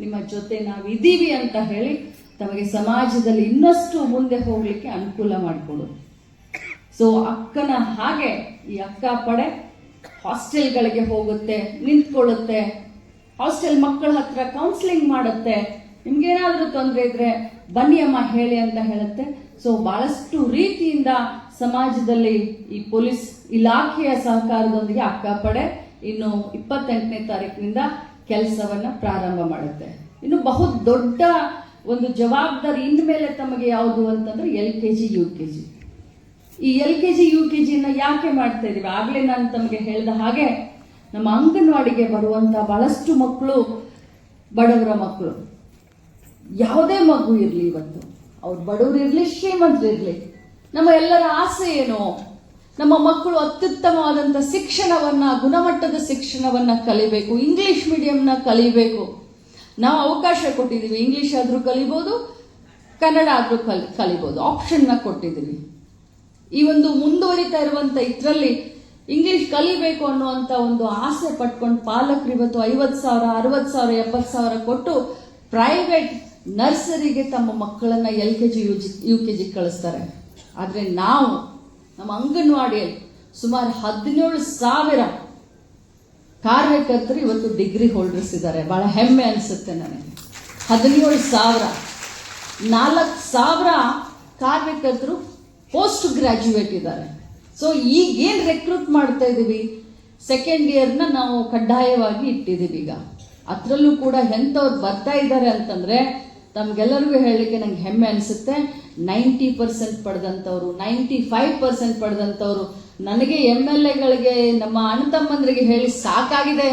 ನಿಮ್ಮ ಜೊತೆ ನಾವಿದ್ದೀವಿ ಅಂತ ಹೇಳಿ ತಮಗೆ ಸಮಾಜದಲ್ಲಿ ಇನ್ನಷ್ಟು ಮುಂದೆ ಹೋಗಲಿಕ್ಕೆ ಅನುಕೂಲ ಮಾಡಿಕೊಡು. ಸೊ ಅಕ್ಕನ ಹಾಗೆ ಈ ಅಕ್ಕ ಪಡೆ ಹಾಸ್ಟೆಲ್ಗಳಿಗೆ ಹೋಗುತ್ತೆ, ನಿಂತ್ಕೊಳ್ಳುತ್ತೆ. ಹಾಸ್ಟೆಲ್ ಮಕ್ಕಳ ಹತ್ರ ಕೌನ್ಸಿಲಿಂಗ್ ಮಾಡುತ್ತೆ. ನಿಮ್ಗೇನಾದ್ರೂ ತೊಂದರೆ ಇದ್ರೆ ಬನ್ನಿ ಅಮ್ಮ ಹೇಳಿ ಅಂತ ಹೇಳುತ್ತೆ. ಸೊ ಬಹಳಷ್ಟು ರೀತಿಯಿಂದ ಸಮಾಜದಲ್ಲಿ ಈ ಪೊಲೀಸ್ ಇಲಾಖೆಯ ಸಹಕಾರದೊಂದಿಗೆ ಅಕ್ಕ ಪಡೆ ಇನ್ನು ಇಪ್ಪತ್ತೆಂಟನೇ ತಾರೀಕಿನಿಂದ ಕೆಲಸವನ್ನ ಪ್ರಾರಂಭ ಮಾಡುತ್ತೆ. ಇನ್ನು ಬಹು ದೊಡ್ಡ ಒಂದು ಜವಾಬ್ದಾರಿ ಇನ್ಮೇಲೆ ತಮಗೆ ಯಾವುದು ಅಂತಂದ್ರೆ L K G, U K G. ಈ L K G, U K ಜಿನ ಯಾಕೆ ಮಾಡ್ತಾ ಇದೀವಿ? ಆಗ್ಲೇ ನಾನು ತಮಗೆ ಹೇಳಿದ ಹಾಗೆ ನಮ್ಮ ಅಂಗನವಾಡಿಗೆ ಬರುವಂತ ಬಹಳಷ್ಟು ಮಕ್ಕಳು, ಬಡವರ ಮಕ್ಕಳು. ಯಾವುದೇ ಮಗು ಇರಲಿ ಇವತ್ತು. ಅವ್ರು ಬಡವರು ಇರಲಿ ಶ್ರೀಮಂತರಿರ್ಲಿ ನಮ್ಮ ಎಲ್ಲರ ಆಸೆ ಏನು? ನಮ್ಮ ಮಕ್ಕಳು ಅತ್ಯುತ್ತಮವಾದಂಥ ಶಿಕ್ಷಣವನ್ನು, ಗುಣಮಟ್ಟದ ಶಿಕ್ಷಣವನ್ನು ಕಲಿಬೇಕು ಇಂಗ್ಲಿಷ್ ಮೀಡಿಯಂನ ಕಲಿಬೇಕು. ನಾವು ಅವಕಾಶ ಕೊಟ್ಟಿದ್ದೀವಿ. ಇಂಗ್ಲೀಷ್ ಆದರೂ ಕಲಿಬೋದು, ಕನ್ನಡ ಆದರೂ ಕಲಿ, ಕಲಿಬೋದು. ಆಪ್ಷನ್ನ ಕೊಟ್ಟಿದ್ದೀವಿ. ಈ ಒಂದು ಮುಂದುವರಿತಾ ಇರುವಂಥ ಇದರಲ್ಲಿ ಇಂಗ್ಲೀಷ್ ಕಲಿಬೇಕು ಅನ್ನುವಂಥ ಒಂದು ಆಸೆ ಪಟ್ಕೊಂಡು ಪಾಲಕರು ಇವತ್ತು ಐವತ್ತು ಸಾವಿರ, ಅರವತ್ತು ಸಾವಿರ, ಎಪ್ಪತ್ತು ಸಾವಿರ ಕೊಟ್ಟು ಪ್ರೈವೇಟ್ ನರ್ಸರಿಗೆ ತಮ್ಮ ಮಕ್ಕಳನ್ನ L K G U G U K G ಕಳಿಸ್ತಾರೆ. ಆದರೆ ನಾವು, ನಮ್ಮ ಅಂಗನವಾಡಿಯಲ್ಲಿ ಸುಮಾರು ಹದಿನೇಳು ಸಾವಿರ ಕಾರ್ಯಕರ್ತರು ಇವತ್ತು ಡಿಗ್ರಿ ಹೋಲ್ಡರ್ಸ್ ಇದ್ದಾರೆ. ಬಹಳ ಹೆಮ್ಮೆ ಅನಿಸುತ್ತೆ ನನಗೆ ಹದಿನೇಳು ಸಾವಿರ. ನಾಲ್ಕು ಸಾವಿರ ಕಾರ್ಯಕರ್ತರು ಪೋಸ್ಟ್ ಗ್ರಾಜ್ಯುಯೇಟ್ ಇದ್ದಾರೆ. ಸೊ ಈಗೇನು ರೆಕ್ರೂಟ್ ಮಾಡ್ತಾ ಇದ್ದೀವಿ ಸೆಕೆಂಡ್ ಇಯರ್ನ ನಾವು ಕಡ್ಡಾಯವಾಗಿ ಇಟ್ಟಿದ್ದೀವಿ ಈಗ. ಅದರಲ್ಲೂ ಕೂಡ ಎಂಥವ್ರು ಬರ್ತಾ ಇದ್ದಾರೆ ಅಂತಂದ್ರೆ ತಮ್ಗೆಲ್ಲರಿಗೂ ಹೇಳಲಿಕ್ಕೆ ನಂಗೆ ಹೆಮ್ಮೆ ಅನಿಸುತ್ತೆ. ನೈಂಟಿ ಪರ್ಸೆಂಟ್ ಪಡೆದಂಥವ್ರು, ನೈಂಟಿ ಫೈವ್ ಪರ್ಸೆಂಟ್ ಪಡೆದಂಥವ್ರು ನನಗೆ ಎಂ ಎಲ್ ಎಗಳಿಗೆ, ನಮ್ಮ ಅಣ್ಣ ತಮ್ಮಂದ್ರಿಗೆ ಹೇಳಿ ಸಾಕಾಗಿದೆ.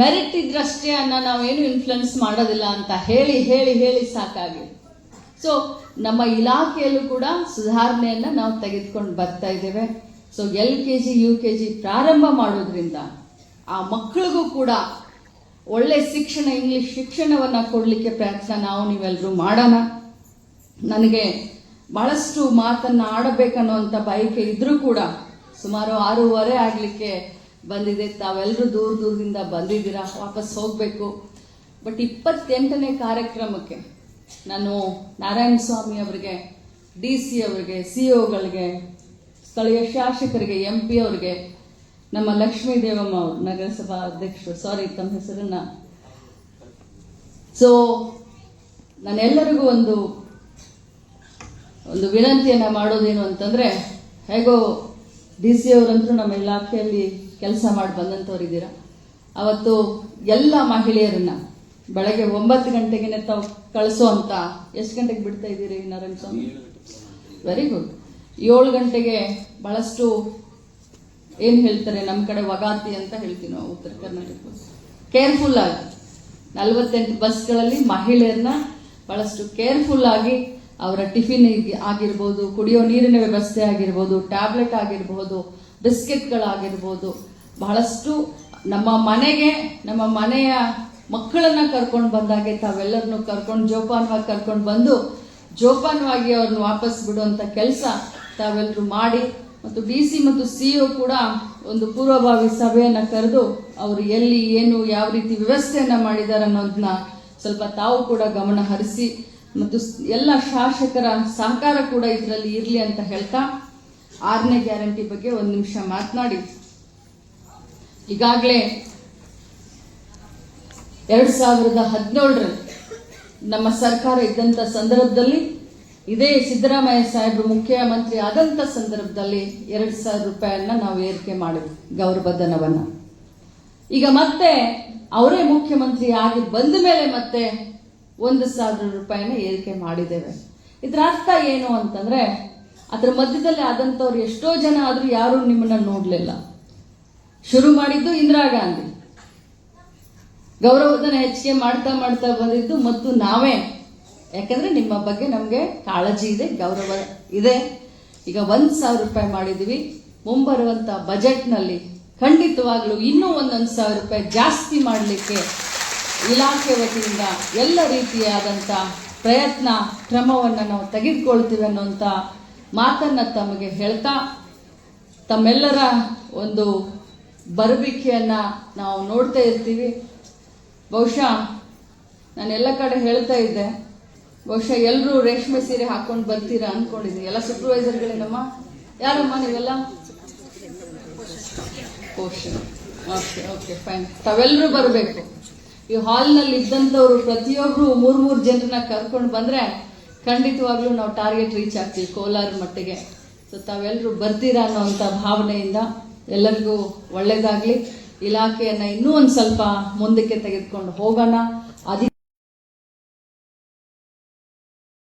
ಮೆರಿಟ್ ಇದ್ರಷ್ಟೇ ಅನ್ನ ನಾವೇನು ಇನ್ಫ್ಲುಯೆನ್ಸ್ ಮಾಡೋದಿಲ್ಲ ಅಂತ ಹೇಳಿ ಹೇಳಿ ಹೇಳಿ ಸಾಕಾಗಿದೆ. ಸೊ ನಮ್ಮ ಇಲಾಖೆಯಲ್ಲೂ ಕೂಡ ಸುಧಾರಣೆಯನ್ನು ನಾವು ತೆಗೆದುಕೊಂಡು ಬರ್ತಾ ಇದ್ದೇವೆ. So L K G, U K G ಪ್ರಾರಂಭ ಮಾಡೋದ್ರಿಂದ ಆ ಮಕ್ಕಳಿಗೂ ಕೂಡ ಒಳ್ಳೆ ಶಿಕ್ಷಣ ಇಂಗ್ಲಿಷ್ ಶಿಕ್ಷಣವನ್ನು ಕೊಡಲಿಕ್ಕೆ ಪ್ರಯತ್ನ ನಾವು ನೀವೆಲ್ಲರೂ ಮಾಡೋಣ. ನನಗೆ ಬಹಳಷ್ಟು ಮಾತನ್ನು ಆಡಬೇಕನ್ನುವಂಥ ಬಯಕೆ ಇದ್ರೂ ಕೂಡ ಸುಮಾರು ಆರೂವರೆ ಆಗಲಿಕ್ಕೆ ಬಂದಿದೆ. ತಾವೆಲ್ಲರೂ ದೂರ ದೂರದಿಂದ ಬಂದಿದ್ದೀರಾ? ವಾಪಸ್ ಹೋಗಬೇಕು. ಬಟ್ ಇಪ್ಪತ್ತೆಂಟನೇ ಕಾರ್ಯಕ್ರಮಕ್ಕೆ ನಾನು ನಾರಾಯಣ ಸ್ವಾಮಿ ಅವರಿಗೆ, ಡಿ ಸಿ ಅವರಿಗೆ, ಸಿ ಒಗಳಿಗೆ ಸ್ಥಳೀಯ ಶಾಸಕರಿಗೆ, ಎಂ ಪಿ ಅವರಿಗೆ ನಮ್ಮ ಲಕ್ಷ್ಮೀ ದೇವಮ್ಮ ಅವರು ನಗರಸಭಾ ಅಧ್ಯಕ್ಷರು. ಸಾರಿ ತಮ್ಮ ಹೆಸರನ್ನ. ಸೊ ನಾನೆಲ್ಲರಿಗೂ ಒಂದು ಒಂದು ವಿನಂತಿಯನ್ನ ಮಾಡೋದೇನು ಅಂತಂದ್ರೆ, ಹೇಗೋ ಡಿ ಸಿ ಅವರಂತೂ ನಮ್ಮ ಇಲಾಖೆಯಲ್ಲಿ ಕೆಲಸ ಮಾಡಿ ಬಂದಂಥವ್ರು ಅವತ್ತು ಎಲ್ಲ ಮಹಿಳೆಯರನ್ನ ಬೆಳಗ್ಗೆ ಒಂಬತ್ತು ಗಂಟೆಗೆ ತಾವು ಕಳಿಸುವಂತ ಎಷ್ಟು ಗಂಟೆಗೆ ಬಿಡ್ತಾ ಇದ್ದೀರಿ, ನಾರಾಯಣ ಸ್ವಾಮಿ? ವೆರಿ ಗುಡ್ ಏಳು ಗಂಟೆಗೆ ಬಹಳಷ್ಟು ಏನ್ ಹೇಳ್ತಾರೆ? ನಮ್ಮ ಕಡೆ ವಗಾತಿ ಅಂತ ಹೇಳ್ತೀವಿ ನಾವು ಉತ್ತರ ಕರ್ನಾಟಕ ಕೇರ್ಫುಲ್ ಆಗಿ. ನಲವತ್ತೆಂಟು ಬಸ್ಗಳಲ್ಲಿ ಮಹಿಳೆಯರನ್ನ ಬಹಳಷ್ಟು ಕೇರ್ಫುಲ್ ಆಗಿ ಅವರ ಟಿಫಿನ್ ಆಗಿರ್ಬೋದು, ಕುಡಿಯೋ ನೀರಿನ ವ್ಯವಸ್ಥೆ ಆಗಿರ್ಬೋದು ಟ್ಯಾಬ್ಲೆಟ್ ಆಗಿರ್ಬೋದು, ಬಿಸ್ಕೆಟ್ಗಳಾಗಿರ್ಬೋದು, ಬಹಳಷ್ಟು ನಮ್ಮ ಮನೆಗೆ, ನಮ್ಮ ಮನೆಯ ಮಕ್ಕಳನ್ನ ಕರ್ಕೊಂಡು ಬಂದಾಗೆ ತಾವೆಲ್ಲರನ್ನು ಕರ್ಕೊಂಡು ಜೋಪಾನವಾಗಿ ಕರ್ಕೊಂಡು ಬಂದು ಜೋಪಾನವಾಗಿ ಅವ್ರನ್ನ ವಾಪಸ್ ಬಿಡುವಂಥ ಕೆಲಸ ತಾವೆಲ್ಲರೂ ಮಾಡಿ ಮತ್ತು ಡಿ ಸಿ ಮತ್ತು ಸಿ ಸಿಇಒ ಕೂಡ ಒಂದು ಪೂರ್ವಭಾವಿ ಸಭೆಯನ್ನು ಕರೆದು ಅವರು ಎಲ್ಲಿ, ಏನು, ಯಾವ ರೀತಿ ವ್ಯವಸ್ಥೆಯನ್ನು ಮಾಡಿದ್ದಾರೆ ಅನ್ನೋದನ್ನ ಸ್ವಲ್ಪ ತಾವು ಕೂಡ ಗಮನ ಹರಿಸಿ ಮತ್ತು ಎಲ್ಲ ಶಾಸಕರ ಸಹಕಾರ ಕೂಡ ಇದರಲ್ಲಿ ಇರಲಿ ಅಂತ ಹೇಳ್ತಾ ಆರನೇ ಗ್ಯಾರಂಟಿ ಬಗ್ಗೆ ಒಂದು ನಿಮಿಷ ಮಾತನಾಡಿ. ಈಗಾಗಲೇ ಎರಡು ಸಾವಿರದ ಹದಿನೇಳರಲ್ಲಿ ನಮ್ಮ ಸರ್ಕಾರ ಇದ್ದಂಥ ಸಂದರ್ಭದಲ್ಲಿ ಇದೇ ಸಿದ್ದರಾಮಯ್ಯ ಸಾಹೇಬರು ಮುಖ್ಯಮಂತ್ರಿ ಆದಂಥ ಸಂದರ್ಭದಲ್ಲಿ ಎರಡು ಸಾವಿರ ರೂಪಾಯಿಯನ್ನ ನಾವು ಏರಿಕೆ ಮಾಡಿದ್ವಿ, ಗೌರವಧನವನ್ನ. ಈಗ ಮತ್ತೆ ಅವರೇ ಮುಖ್ಯಮಂತ್ರಿ ಆಗಿ ಬಂದ ಮೇಲೆ ಮತ್ತೆ ಒಂದು ಸಾವಿರ ರೂಪಾಯಿನ ಏರಿಕೆ ಮಾಡಿದ್ದೇವೆ. ಇದರ ಅರ್ಥ ಏನು ಅಂತಂದ್ರೆ, ಅದರ ಮಧ್ಯದಲ್ಲಿ ಆದಂಥವ್ರು ಎಷ್ಟೋ ಜನ ಆದ್ರೂ ಯಾರು ನಿಮ್ಮನ್ನ ನೋಡಲಿಲ್ಲ. ಶುರು ಮಾಡಿದ್ದು ಇಂದಿರಾ ಗಾಂಧಿ. ಗೌರವಧನ ಹೆಚ್ಚಿಗೆ ಮಾಡ್ತಾ ಮಾಡ್ತಾ ಬಂದಿದ್ದು ಮತ್ತು ನಾವೇ. ಯಾಕಂದ್ರೆ ನಿಮ್ಮ ಬಗ್ಗೆ ನಮಗೆ ಕಾಳಜಿ ಇದೆ, ಗೌರವ ಇದೆ. ಈಗ ಒಂದ್ ಸಾವಿರ ರೂಪಾಯಿ ಮಾಡಿದೀವಿ. ಮುಂಬರುವಂತ ಬಜೆಟ್ನಲ್ಲಿ ಖಂಡಿತವಾಗ್ಲೂ ಇನ್ನೂ ಒಂದೊಂದು ಸಾವಿರ ರೂಪಾಯಿ ಜಾಸ್ತಿ ಮಾಡಲಿಕ್ಕೆ ಇಲಾಖೆ ವತಿಯಿಂದ ಎಲ್ಲ ರೀತಿಯಾದಂಥ ಪ್ರಯತ್ನ, ಕ್ರಮವನ್ನು ನಾವು ತೆಗೆದುಕೊಳ್ತೀವಿ ಅನ್ನೋಂಥ ಮಾತನ್ನ ತಮಗೆ ಹೇಳ್ತಾ, ತಮ್ಮೆಲ್ಲರ ಒಂದು ಬರುವಿಕೆಯನ್ನು ನಾವು ನೋಡ್ತಾ ಇರ್ತೀವಿ. ಬಹುಶಃ ನಾನು ಎಲ್ಲ ಕಡೆ ಹೇಳ್ತಾ ಇದ್ದೆ. ಬಹುಶಃ ಎಲ್ಲರೂ ರೇಷ್ಮೆ ಸೀರೆ ಹಾಕೊಂಡು ಬರ್ತೀರಾ ಅನ್ಕೊಂಡಿದ್ದೀನಿ ಎಲ್ಲ ಸೂಪರ್ವೈಸರ್ಗಳೇನಮ್ಮ ಯಾರಮ್ಮ ನೀವೆಲ್ಲ? ಪೋಷನ್ ಓಕೆ ಓಕೆ ಫೈನ್ ತಾವೆಲ್ಲರೂ ಬರಬೇಕು. ಈ ಹಾಲ್ನಲ್ಲಿ ಇದ್ದಂಥವ್ರು ಪ್ರತಿಯೊಬ್ಬರು ಮೂರು ಮೂರು ಜನರನ್ನ ಕರ್ಕೊಂಡು ಬಂದ್ರೆ ಖಂಡಿತವಾಗ್ಲೂ ನಾವು ಟಾರ್ಗೆಟ್ ರೀಚ್ ಆಗ್ತೀವಿ ಕೋಲಾರ ಮಟ್ಟಿಗೆ. ಸೊ ತಾವೆಲ್ಲರೂ ಬರ್ತೀರಾ ಅನ್ನೋವಂಥ ಭಾವನೆಯಿಂದ ಎಲ್ಲರಿಗೂ ಒಳ್ಳೆಯದಾಗಲಿ ಇಲಾಖೆಯನ್ನು ಇನ್ನೂ ಒಂದು ಸ್ವಲ್ಪ ಮುಂದಕ್ಕೆ ತೆಗೆದುಕೊಂಡು ಹೋಗೋಣ. ಅಧಿ